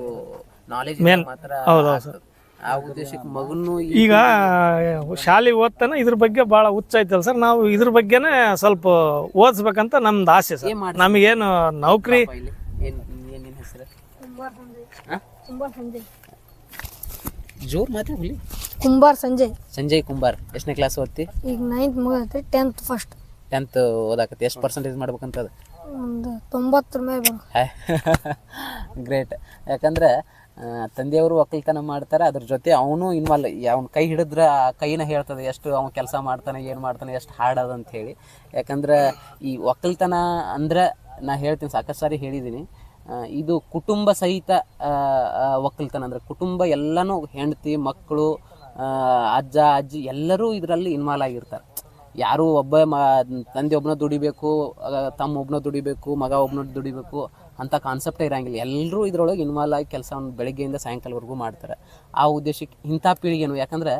ನಾಲೆಜ್ ಮಾತ್ರ ಆಗ್ತದೆ. ಆ ಉದ್ದೇಶಕ್ಕೆ ಈಗ ಶಾಲೆ ಓದ್ತಾನೆ ಇದ್ರ ಬಗ್ಗೆ ಭಾಳ ಹುಚ್ಚ ಐತಲ್ಲ ಸರ್. ನಾವು ಇದ್ರ ಬಗ್ಗೆನೇ ಸ್ವಲ್ಪ ಓದಿಸ್ಬೇಕಂತ ನಮ್ದು ಆಸೆ ಸರ್? ನಮಗೇನು ನೌಕರಿ ಜೋರ್ ಮಾತ್ರ ಹುಲಿ ಕುಂಬಾರ್ ಸಂಜಯ್. ಸಂಜಯ್ ಕುಂಬಾರ್ ಎಷ್ಟನೇ ಕ್ಲಾಸ್ ಓದ್ತಿ? ಈಗ ನೈನ್ತ್ ಮುಗಿದೈತಿ ಟೆಂತ್ ಫಸ್ಟ್ ಟೆಂತ್ ಓದಾಕತ್ತಿ. ಎಷ್ಟು ಪರ್ಸೆಂಟೇಜ್ ಮಾಡ್ಬೇಕಂತದ ಒಂದು ತೊಂಬತ್ತರ ಮೇಲೆ ಬರೋ ಗ್ರೇಟ್ ಯಾಕಂದ್ರೆ ತಂದೆಯವರು ಒಕ್ಕಲ್ತನ ಮಾಡ್ತಾರೆ, ಅದ್ರ ಜೊತೆ ಅವನು ಇನ್ವಾಲ್ ಅವ್ನ ಕೈ ಹಿಡಿದ್ರೆ ಆ ಕೈನ ಹೇಳ್ತದೆ, ಎಷ್ಟು ಅವ್ನು ಕೆಲಸ ಮಾಡ್ತಾನೆ, ಏನು ಮಾಡ್ತಾನೆ, ಎಷ್ಟು ಹಾಡದ ಅಂತ ಹೇಳಿ. ಯಾಕಂದ್ರೆ ಈ ಒಕ್ಕಲ್ತನ ಅಂದ್ರೆ ನಾ ಹೇಳ್ತೀನಿ, ಸಾಕಷ್ಟು ಸಾರಿ ಹೇಳಿದ್ದೀನಿ ಇದು ಕುಟುಂಬ ಸಹಿತ ಒಕ್ಕಲ್ತನ ಅಂದ್ರೆ ಕುಟುಂಬ ಎಲ್ಲನೂ ಹೆಂಡತಿ, ಮಕ್ಕಳು ಅಜ್ಜ, ಅಜ್ಜಿ ಎಲ್ಲರೂ ಇದರಲ್ಲಿ ಇನ್ವಾಲ್ ಆಗಿರ್ತಾರೆ. ಯಾರು ಒಬ್ಬ ಮ, ತಂದೆ ಒಬ್ಬನ ದುಡಿಬೇಕು ತಮ್ಮ ಒಬ್ಬನ ದುಡಿಬೇಕು, ಮಗ ಒಬ್ಬನ ದುಡಿಬೇಕು ಅಂತ ಕಾನ್ಸೆಪ್ಟೇ ಇರಂಗಿಲ್ಲ. ಎಲ್ಲರೂ ಇದ್ರೊಳಗೆ ಇನ್ವಾಲ್ವ್ ಆಗಿ ಕೆಲಸವನ್ನು ಬೆಳಗ್ಗೆಯಿಂದ ಸಾಯಂಕಾಲವರೆಗೂ ಮಾಡ್ತಾರೆ. ಆ ಉದ್ದೇಶಕ್ಕೆ ಇಂಥ ಪೀಳಿಗೆನು, ಯಾಕಂದ್ರೆ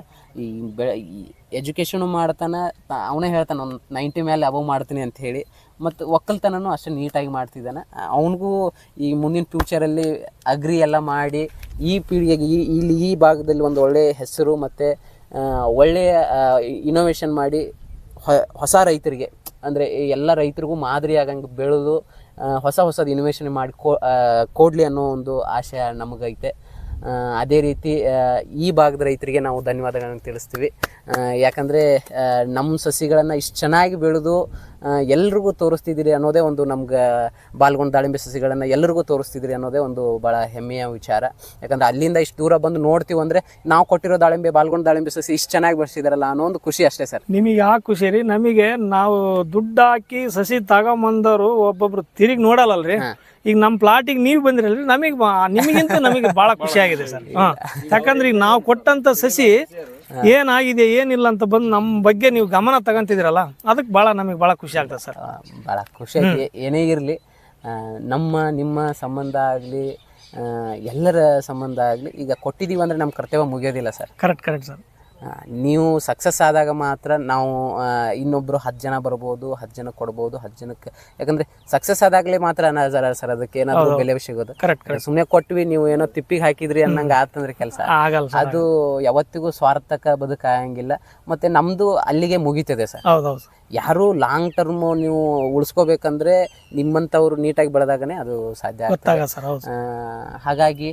ಈ ಬೆ, ಈ ಎಜುಕೇಷನು ಮಾಡ್ತಾನೆ, ಅವನೇ ಹೇಳ್ತಾನೆ ಒಂದು ನೈಂಟಿ ಮೇಲೆ ಅಬವ್ ಮಾಡ್ತೀನಿ ಅಂತ ಹೇಳಿ. ಮತ್ತು ಒಕ್ಕಲ್ತನೂ ಅಷ್ಟೇ ನೀಟಾಗಿ ಮಾಡ್ತಿದ್ದಾನೆ. ಅವನಿಗೂ ಈ ಮುಂದಿನ ಫ್ಯೂಚರಲ್ಲಿ ಅಗ್ರಿ ಎಲ್ಲ ಮಾಡಿ, ಈ ಪೀಳಿಗೆಗೆ ಈ, ಇಲ್ಲಿ ಈ ಭಾಗದಲ್ಲಿ ಒಂದು ಒಳ್ಳೆಯ ಹೆಸರು ಮತ್ತು ಒಳ್ಳೆಯ ಇನೋವೇಷನ್ ಮಾಡಿ, ಹೊಸ ರೈತರಿಗೆ, ಅಂದರೆ ಎಲ್ಲ ರೈತರಿಗೂ ಮಾದರಿ ಆಗಂಗೆ ಬೆಳೆದು ಹೊಸ ಹೊಸದು ಇನ್ವೇಷನ್ ಮಾಡಿ ಕೋ ಆ, ಅನ್ನೋ ಒಂದು ಆಶಯ ನಮಗೈತೆ. ಅದೇ ರೀತಿ ಈ ಭಾಗದ ರೈತರಿಗೆ ನಾವು ಧನ್ಯವಾದಗಳನ್ನು ತಿಳಿಸ್ತೀವಿ. ಯಾಕಂದರೆ ನಮ್ಮ ಸಸಿಗಳನ್ನು ಇಷ್ಟು ಚೆನ್ನಾಗಿ ಬೆಳೆದು ಎಲ್ರಿಗೂ ತೋರಿಸ್ತಿದ್ದೀರಿ ಅನ್ನೋದೇ ಒಂದು ನಮ್ಗೆ ಬಾಲ್ಗೊಂಡು ದಾಳಿಂಬೆ ಸಸಿಗಳನ್ನು ಎಲ್ಲರಿಗೂ ತೋರಿಸ್ತಿದ್ದೀರಿ ಅನ್ನೋದೇ ಒಂದು ಭಾಳ ಹೆಮ್ಮೆಯ ವಿಚಾರ. ಯಾಕಂದ್ರೆ ಅಲ್ಲಿಂದ ಇಷ್ಟು ದೂರ ಬಂದು ನೋಡ್ತೀವಿ ಅಂದರೆ ನಾವು ಕೊಟ್ಟಿರೋ ದಾಳಿಂಬೆ ಬಾಲ್ಗೊಂಡು ದಾಳಿಂಬೆ ಸಸಿ ಇಷ್ಟು ಚೆನ್ನಾಗಿ ಬೆಳೆಸಿದಾರಲ್ಲ ಅನ್ನೋ ಒಂದು ಖುಷಿ ಅಷ್ಟೇ ಸರ್. ನಿಮಗೆ ಆ ಖುಷಿ ರೀ? ನಮಗೆ ನಾವು ದುಡ್ಡು ಹಾಕಿ ಸಸಿ ತಗೊಂಬಂದವರು ಒಬ್ಬೊಬ್ರು ತಿರುಗಿ ನೋಡಲ್ಲಲ್ರಿ? ಈಗ ನಮ್ಮ ಪ್ಲಾಟಿಗೆ ನೀವು ಬಂದಿರಲ್ರಿ ನಮಗೆ ನಿಮಗಿಂತ ನಮಗೆ ಭಾಳ ಖುಷಿ ಆಗಿದೆ ಸರ್. ಹಾಂ. ಯಾಕಂದ್ರೆ ಈಗ ನಾವು ಕೊಟ್ಟಂತ ಸಸಿ ಏನಾಗಿದೆ ಏನಿಲ್ಲ ಅಂತ ಬಂದು ನಮ್ಮ ಬಗ್ಗೆ ನೀವು ಗಮನ ತಗೊಂತಿದ್ದೀರಲ್ಲ ಅದಕ್ಕೆ ಭಾಳ ನಮಗೆ ಭಾಳ ಖುಷಿ ಆಗ್ತದೆ ಸರ್. ಭಾಳ ಖುಷಿ ಏನೇ ಇರಲಿ ನಮ್ಮ ನಿಮ್ಮ ಸಂಬಂಧ ಆಗಲಿ ಎಲ್ಲರ ಸಂಬಂಧ ಆಗಲಿ ಈಗ ಕೊಟ್ಟಿದ್ದೀವಿ ಅಂದರೆ ನಮ್ಮ ಕರ್ತವ್ಯ ಮುಗಿಯೋದಿಲ್ಲ ಸರ್. Correct correct sir. ನೀವು ಸಕ್ಸಸ್ ಆದಾಗ ಮಾತ್ರ ನಾವು ಇನ್ನೊಬ್ಬರು ಇನ್ನೊಬ್ರು ಹತ್ತು ಜನ ಬರ್ಬೋದು ಹತ್ತು ಜನ ಕೊಡ್ಬೋದು ಹತ್ತು ಜನಕ್ಕೆ ಯಾಕಂದ್ರೆ ಸಕ್ಸಸ್ ಆದಾಗಲೇ ಮಾತ್ರ ಅನಾಜರ ಸರ್ ಅದಕ್ಕೆ ಏನಾದರೂ ಬೆಲೆ ಸಿಗೋದು. ಸುಮ್ಮನೆ ಕೊಟ್ವಿ ನೀವು ಏನೋ ತಿಪ್ಪಿಗೆ ಹಾಕಿದ್ರಿ ಅನ್ನಂಗೆ ಆತಂದ್ರೆ ಕೆಲಸ. ಅದು ಯಾವತ್ತಿಗೂ ಸ್ವಾರ್ಥಕ ಬದುಕಾಗಂಗಿಲ್ಲ ಮತ್ತೆ ನಮ್ದು ಅಲ್ಲಿಗೆ ಮುಗೀತದೆ ಸರ್. ಯಾರು ಲಾಂಗ್ ಟರ್ಮ್ ನೀವು ಉಳಿಸ್ಕೋಬೇಕಂದ್ರೆ ನಿಮ್ಮಂಥವ್ರು ನೀಟಾಗಿ ಬೆಳೆದಾಗನೇ ಅದು ಸಾಧ್ಯ ಹಾಗಾಗಿ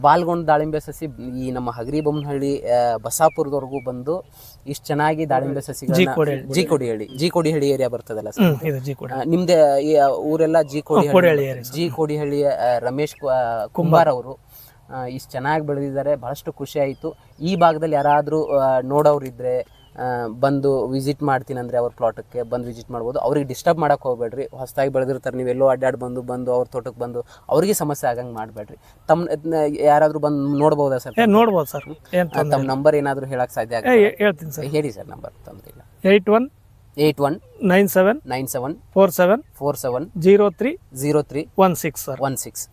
ಬಾಲ್ಗೊಂಡ್ ದಾಳಿಂಬೆ ಸಸಿ ಈ ನಮ್ಮ ಹಗರಿ ಬೊಮ್ಮನಹಳ್ಳಿ ಬಸಾಪುರದವರೆಗೂ ಬಂದು ಇಷ್ಟು ಚೆನ್ನಾಗಿ ದಾಳಿಂಬೆ ಸಸಿ G Kodihalli G Kodihalli area ಬರ್ತದಲ್ಲ ಸರ್? ನಿಮ್ದೆ ಈ ಊರೆಲ್ಲ ಜಿ ಕೋಡಿಹಳ್ಳಿ ಜಿ ಕೋಡಿಹಳ್ಳಿಯ ರಮೇಶ್ ಕುಂಬಾರ್ ಅವರು ಇಷ್ಟು ಚೆನ್ನಾಗಿ ಬೆಳೆದಿದ್ದಾರೆ ಬಹಳಷ್ಟು ಖುಷಿ ಆಯಿತು. ಈ ಭಾಗದಲ್ಲಿ ಯಾರಾದರೂ ನೋಡೋರಿದ್ರೆ ಬಂದು ವಿಸಿಟ್ ಮಾಡ್ತೀನಿ ಅಂದರೆ ಅವ್ರ ಪ್ಲಾಟಕ್ಕೆ ಬಂದು ವಿಸಿಟ್ ಮಾಡ್ಬೋದು. ಅವ್ರಿಗೆ ಡಿಸ್ಟರ್ಬ್ ಮಾಡೋಕ್ಕೆ ಹೋಗ್ಬೇಡ್ರಿ. ಹೊಸದಾಗಿ ಬೆಳೆದಿರ್ತಾರೆ ನೀವೆಲ್ಲೋ ಅಡ್ಡಾಡಿ ಬಂದು ಬಂದು ಅವ್ರ ತೋಟಕ್ಕೆ ಬಂದು ಅವ್ರಿಗೆ ಸಮಸ್ಯೆ ಆಗಂಗೆ ಮಾಡಬೇಡ್ರಿ. ತಮ್ಮ ಯಾರಾದರೂ ಬಂದು ನೋಡ್ಬೋದಾ ಸರ್? ನೋಡ್ಬೋದು ಸರ್. ತಮ್ಮ ನಂಬರ್ ಏನಾದರೂ ಹೇಳಕ್ಕೆ ಸಾಧ್ಯ ಆಗುತ್ತೆ ಹೇಳ್ತೀನಿ ಸರ್. ಹೇಳಿ ಸರ್ ನಂಬರ್ ತೊಂದರೆ ಇಲ್ಲ. Eight one eight one nine seven nine seven four seven four seven zero three zero three one six sir. One six.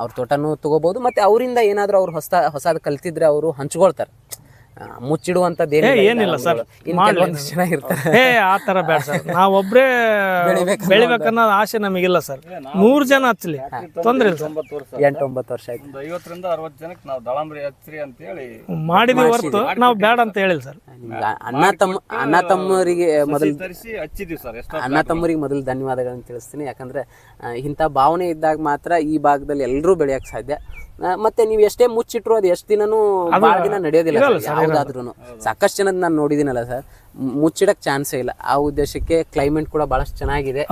ಅವ್ರ ತೋಟನೂ ತಗೋಬಹುದು ಮತ್ತು ಅವರಿಂದ ಏನಾದರೂ ಅವ್ರು ಹೊಸ ಹೊಸದು ಕಲ್ತಿದ್ರೆ ಅವರು ಹಂಚ್ಕೊಳ್ತಾರೆ. ಆ, ಮುಚ್ಚಿಡುವಂಥದ್ದು ಏನಿಲ್ಲ ಸರ್. ಇರ್ತಾರೆ. ಏ ಆ ಥರ ಬೇಡ ಸರ್. ನಾವೊಬ್ಬರೇ ಬೆಳಿಬೇಕನ್ನೋ ಆಸೆ ನಮಗಿಲ್ಲ ಸರ್. ನೂರು ಜನ ಹಚ್ಚಲಿ ತೊಂದ್ರೆ ಇಲ್ಲ ಎಂಟು ಒಂಬತ್ತು ವರ್ಷ ಆಯ್ತು? ಐವತ್ತರಿಂದ ಅರವತ್ತು ಜನಕ್ಕೆ ನಾವು ದಾಳಂಬ್ರಿ ಹಚ್ಚ್ರಿ ಅಂತ ಹೇಳಿ ಮಾಡಿದೀವಿ ಹೊರತು. ನಾವು ಬೇಡ ಅಂತ ಹೇಳಿಲ್ಲ ಸರ್. ಅಣ್ಣ ತಮ್ಮ ಅಣ್ಣ ತಮ್ಮರಿಗೆ ಮೊದಲು ತರಿಸಿ ಹಚ್ಚಿದೀವಿ ಸರ್. ಅಣ್ಣ ತಮ್ಮರಿಗೆ ಮೊದಲು ಧನ್ಯವಾದಗಳನ್ನು ತಿಳಿಸ್ತೀನಿ. ಯಾಕಂದ್ರೆ ಇಂಥ ಭಾವನೆ ಇದ್ದಾಗ ಮಾತ್ರ ಈ ಭಾಗದಲ್ಲಿ ಎಲ್ಲರೂ ಬೆಳೆಯಕ್ಕೆ ಸಾಧ್ಯ. ಮತ್ತೆ ನೀವು ಎಷ್ಟೇ ಮುಚ್ಚಿಟ್ರು ಅದು ಎಷ್ಟು ದಿನನೂ ಭಾಳ ದಿನ ನಡೆಯೋದಿಲ್ಲ ಯಾವುದಾದ್ರೂ ಸಾಕಷ್ಟು ಜನದ ನಾನು ನೋಡಿದ್ದೀನಲ್ಲ ಸರ್ ಮುಚ್ಚಿಡಕ್ ಚಾನ್ಸ್ ಇಲ್ಲ. ಆ ಉದ್ದೇಶಕ್ಕೆ ಕ್ಲೈಮೇಟ್ ಕೂಡ ಬಹಳಷ್ಟು ಚೆನ್ನಾಗಿದೆ.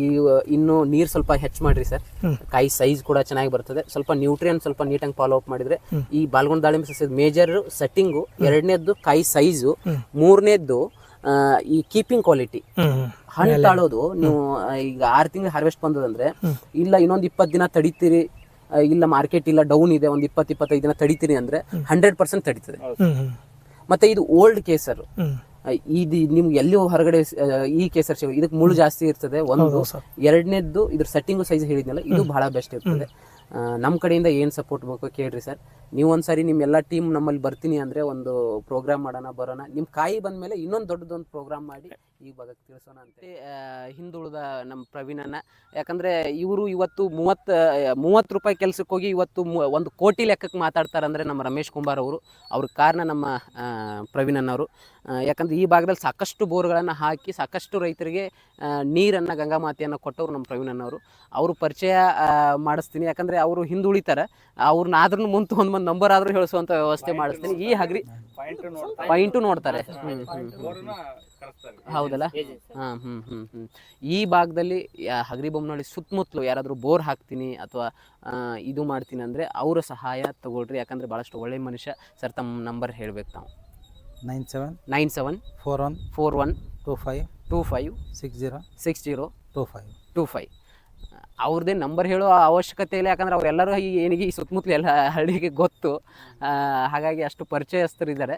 ಈ ಇನ್ನು ನೀರು ಸ್ವಲ್ಪ ಹೆಚ್ಚು ಮಾಡ್ರಿ ಸರ್. ಕಾಯಿ ಸೈಜ್ ಕೂಡ ಚೆನ್ನಾಗಿ ಬರ್ತದೆ. ಸ್ವಲ್ಪ ನ್ಯೂಟ್ರಿಯನ್ ಸ್ವಲ್ಪ ನೀಟಾಗಿ ಫಾಲೋ ಅಪ್ ಮಾಡಿದ್ರೆ ಈ ಬಾಲ್ಗೊಂಡ್ ದಾಳಿಂಬೆ ಸಸ್ಯದ ಮೇಜರ್ ಸೆಟ್ಟಿಂಗು ಎರಡನೇದ್ದು ಕಾಯಿ ಸೈಜು ಮೂರನೇದ್ದು ಈ ಕೀಪಿಂಗ್ ಕ್ವಾಲಿಟಿ. ಹಣ್ಣು ತಾಳೋದು ನೀವು ಈಗ ಆರು ತಿಂಗಳು ಹಾರ್ವೆಸ್ಟ್ ಬಂದದಂದ್ರೆ ಇಲ್ಲ ಇನ್ನೊಂದು ಇಪ್ಪತ್ತು ದಿನ ತಡಿತೀರಿ ಇಲ್ಲ ಮಾರ್ಕೆಟ್ ಇಲ್ಲ ಡೌನ್ ಇದೆ ಒಂದು ಇಪ್ಪತ್ತು ಇಪ್ಪತ್ತೈದು ದಿನ ತಡಿತೀನಿ ಅಂದ್ರೆ ಹಂಡ್ರೆಡ್ ಪರ್ಸೆಂಟ್ ತಡೀತದೆ. ಮತ್ತೆ ಇದು ಓಲ್ಡ್ ಕೇಸರ್ ಇದು ನಿಮ್ಗೆ ಎಲ್ಲಿ ಹೊರಗಡೆ ಈ ಕೇಸರ್ ಸಿಗ ಇದಕ್ಕೆ ಮುಳ್ಳು ಜಾಸ್ತಿ ಇರ್ತದೆ ಒಂದು ಎರಡನೇದ್ದು ಇದ್ರ ಸೆಟ್ಟಿಂಗು ಸೈಜ್ ಹೇಳಿದ್ನಲ್ಲ ಇದು ಬಹಳ ಬೆಸ್ಟ್ ಇರ್ತದೆ. ನಮ್ಮ ಕಡೆಯಿಂದ ಏನು ಸಪೋರ್ಟ್ ಬೇಕು ಕೇಳ್ರಿ ಸರ್. ನೀವು ಒಂದ್ಸರಿ ನಿಮ್ಮ ಎಲ್ಲಾ ಟೀಮ್ ನಮ್ಮಲ್ಲಿ ಬರ್ತೀನಿ ಅಂದ್ರೆ ಒಂದು ಪ್ರೋಗ್ರಾಮ್ ಮಾಡೋಣ ಬರೋಣ. ನಿಮ್ಮ ಕಾಯಿ ಬಂದ್ಮೇಲೆ ಇನ್ನೊಂದು ದೊಡ್ಡದೊಂದು ಪ್ರೋಗ್ರಾಮ್ ಮಾಡಿ ಈ ಭಾಗಕ್ಕೆ ತಿಳಿಸೋಣ ಅಂತ ಹಿಂದುಳಿದ ನಮ್ಮ ಪ್ರವೀಣನ ಯಾಕಂದ್ರೆ ಇವರು ಇವತ್ತು ಮೂವತ್ತು ಮೂವತ್ತು ರೂಪಾಯಿ ಕೆಲಸಕ್ಕೆ ಹೋಗಿ ಇವತ್ತು ಒಂದು ಕೋಟಿ ಲೆಕ್ಕಕ್ಕೆ ಮಾತಾಡ್ತಾರೆ ಅಂದ್ರೆ ನಮ್ಮ ರಮೇಶ್ ಕುಂಬಾರ್ ಅವರು. ಅವ್ರ ಕಾರಣ ನಮ್ಮ ಆ, ಪ್ರವೀಣನ್ ಅವರು ಯಾಕಂದ್ರೆ ಈ ಭಾಗದಲ್ಲಿ ಸಾಕಷ್ಟು ಬೋರ್ಗಳನ್ನು ಹಾಕಿ ಸಾಕಷ್ಟು ರೈತರಿಗೆ ನೀರನ್ನು ಗಂಗಾ ಮಾತೆಯನ್ನು ಕೊಟ್ಟವರು ನಮ್ಮ ಪ್ರವೀಣನ್ ಅವರು ಅವರು ಪರಿಚಯ ಮಾಡಿಸ್ತೀನಿ. ಯಾಕಂದರೆ ಅವರು ಹಿಂದುಳಿತಾರೆ. ಅವ್ರನ್ನ ಆದ್ರೂ ಮುಂತು ಒಂದು ಒಂದು ನಂಬರ್ ಆದ್ರೂ ಹೇಳಿಸುವಂಥ ವ್ಯವಸ್ಥೆ ಮಾಡಿಸ್ತೀನಿ. ಈ ಹಗ್ರಿ ಪಾಯಿಂಟು ನೋಡ್ತಾರೆ. ಹ್ಞೂ ಹ್ಞೂ. ಹೌದಲ್ಲ? ಹಾಂ ಹ್ಞೂ ಹ್ಞೂ ಹ್ಞೂ ಈ ಭಾಗದಲ್ಲಿ ಹಗರಿಬೊಮ್ಮನಹಳ್ಳಿ ಹಗರಿ ಬೊಮ್ಮನಹಳ್ಳಿ ಸುತ್ತಮುತ್ತಲು ಯಾರಾದರೂ ಬೋರ್ ಹಾಕ್ತೀನಿ ಅಥವಾ ಇದು ಮಾಡ್ತೀನಿ ಅಂದರೆ ಅವರ ಸಹಾಯ ತಗೊಳ್ರಿ. ಯಾಕಂದರೆ ಭಾಳಷ್ಟು ಒಳ್ಳೆ ಮನುಷ್ಯ ಸರ್ ತಮ್ಮ ನಂಬರ್ ಹೇಳ್ಬೇಕು ನಾವು nine seven nine seven four one four one two five two five six zero six zero two five two five ಅವ್ರದ್ದೇ ನಂಬರ್ ಹೇಳೋ ಅವಶ್ಯಕತೆ ಇಲ್ಲ ಯಾಕಂದ್ರೆ ಅವರೆಲ್ಲರೂ ಈ ಏನಿಗೆ ಈ ಸುತ್ತಮುತ್ತಲು ಎಲ್ಲ ಹಳ್ಳಿಗೆ ಗೊತ್ತು. ಹಾಗಾಗಿ ಅಷ್ಟು ಪರಿಚಯಸ್ಥರಿದ್ದಾರೆ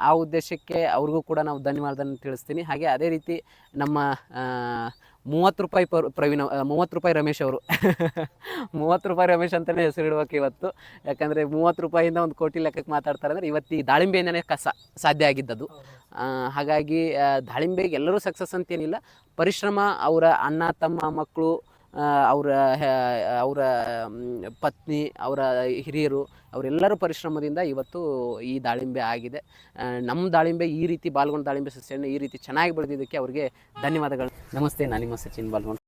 ಆ, ಉದ್ದೇಶಕ್ಕೆ ಅವ್ರಿಗೂ ಕೂಡ ನಾವು ಧನ್ಯವಾದನ ತಿಳಿಸ್ತೀನಿ. ಹಾಗೆ ಅದೇ ರೀತಿ ನಮ್ಮ ಮೂವತ್ತು ರೂಪಾಯಿ ಪರ್ ಪ್ರವೀಣ ಮೂವತ್ತು ರೂಪಾಯಿ ರಮೇಶ್ ಅವರು. ಮೂವತ್ತು ರೂಪಾಯಿ ರಮೇಶ್ ಅಂತಲೇ ಹೆಸರಿಡ್ಬೇಕು ಇವತ್ತು. ಯಾಕಂದರೆ ಮೂವತ್ತು ರೂಪಾಯಿಂದ ಒಂದು ಕೋಟಿ ಲೆಕ್ಕಕ್ಕೆ ಮಾತಾಡ್ತಾರೆ ಅಂದರೆ ಇವತ್ತು ಈ ದಾಳಿಂಬೆಯಿಂದನೇ ಕಸ ಸಾಧ್ಯ ಆಗಿದ್ದದು. ಹಾಗಾಗಿ ದಾಳಿಂಬೆಗೆ ಎಲ್ಲರೂ ಸಕ್ಸಸ್ ಅಂತೇನಿಲ್ಲ. ಪರಿಶ್ರಮ ಅವರ ಅಣ್ಣ, ತಮ್ಮ, ಮಕ್ಕಳು ಅವರ ಅವರ ಪತ್ನಿ, ಅವರ ಹಿರಿಯರು, ಅವರೆಲ್ಲರೂ ಪರಿಶ್ರಮದಿಂದ ಇವತ್ತು ಈ ದಾಳಿಂಬೆ ಆಗಿದೆ. ನಮ್ಮ ದಾಳಿಂಬೆ ಈ ರೀತಿ ಬಾಲ್ಗೊಂಡ ದಾಳಿಂಬೆ ಸಸ್ಯನ ಈ ರೀತಿ ಚೆನ್ನಾಗಿ ಬೆಳೆದಿದ್ದಕ್ಕೆ ಅವರಿಗೆ ಧನ್ಯವಾದಗಳು. ನಮಸ್ತೆ, ನಾನು ನಿಮ್ಮ ಸಚಿನ್ ಬಾಲ್ಗೊಂಡ್.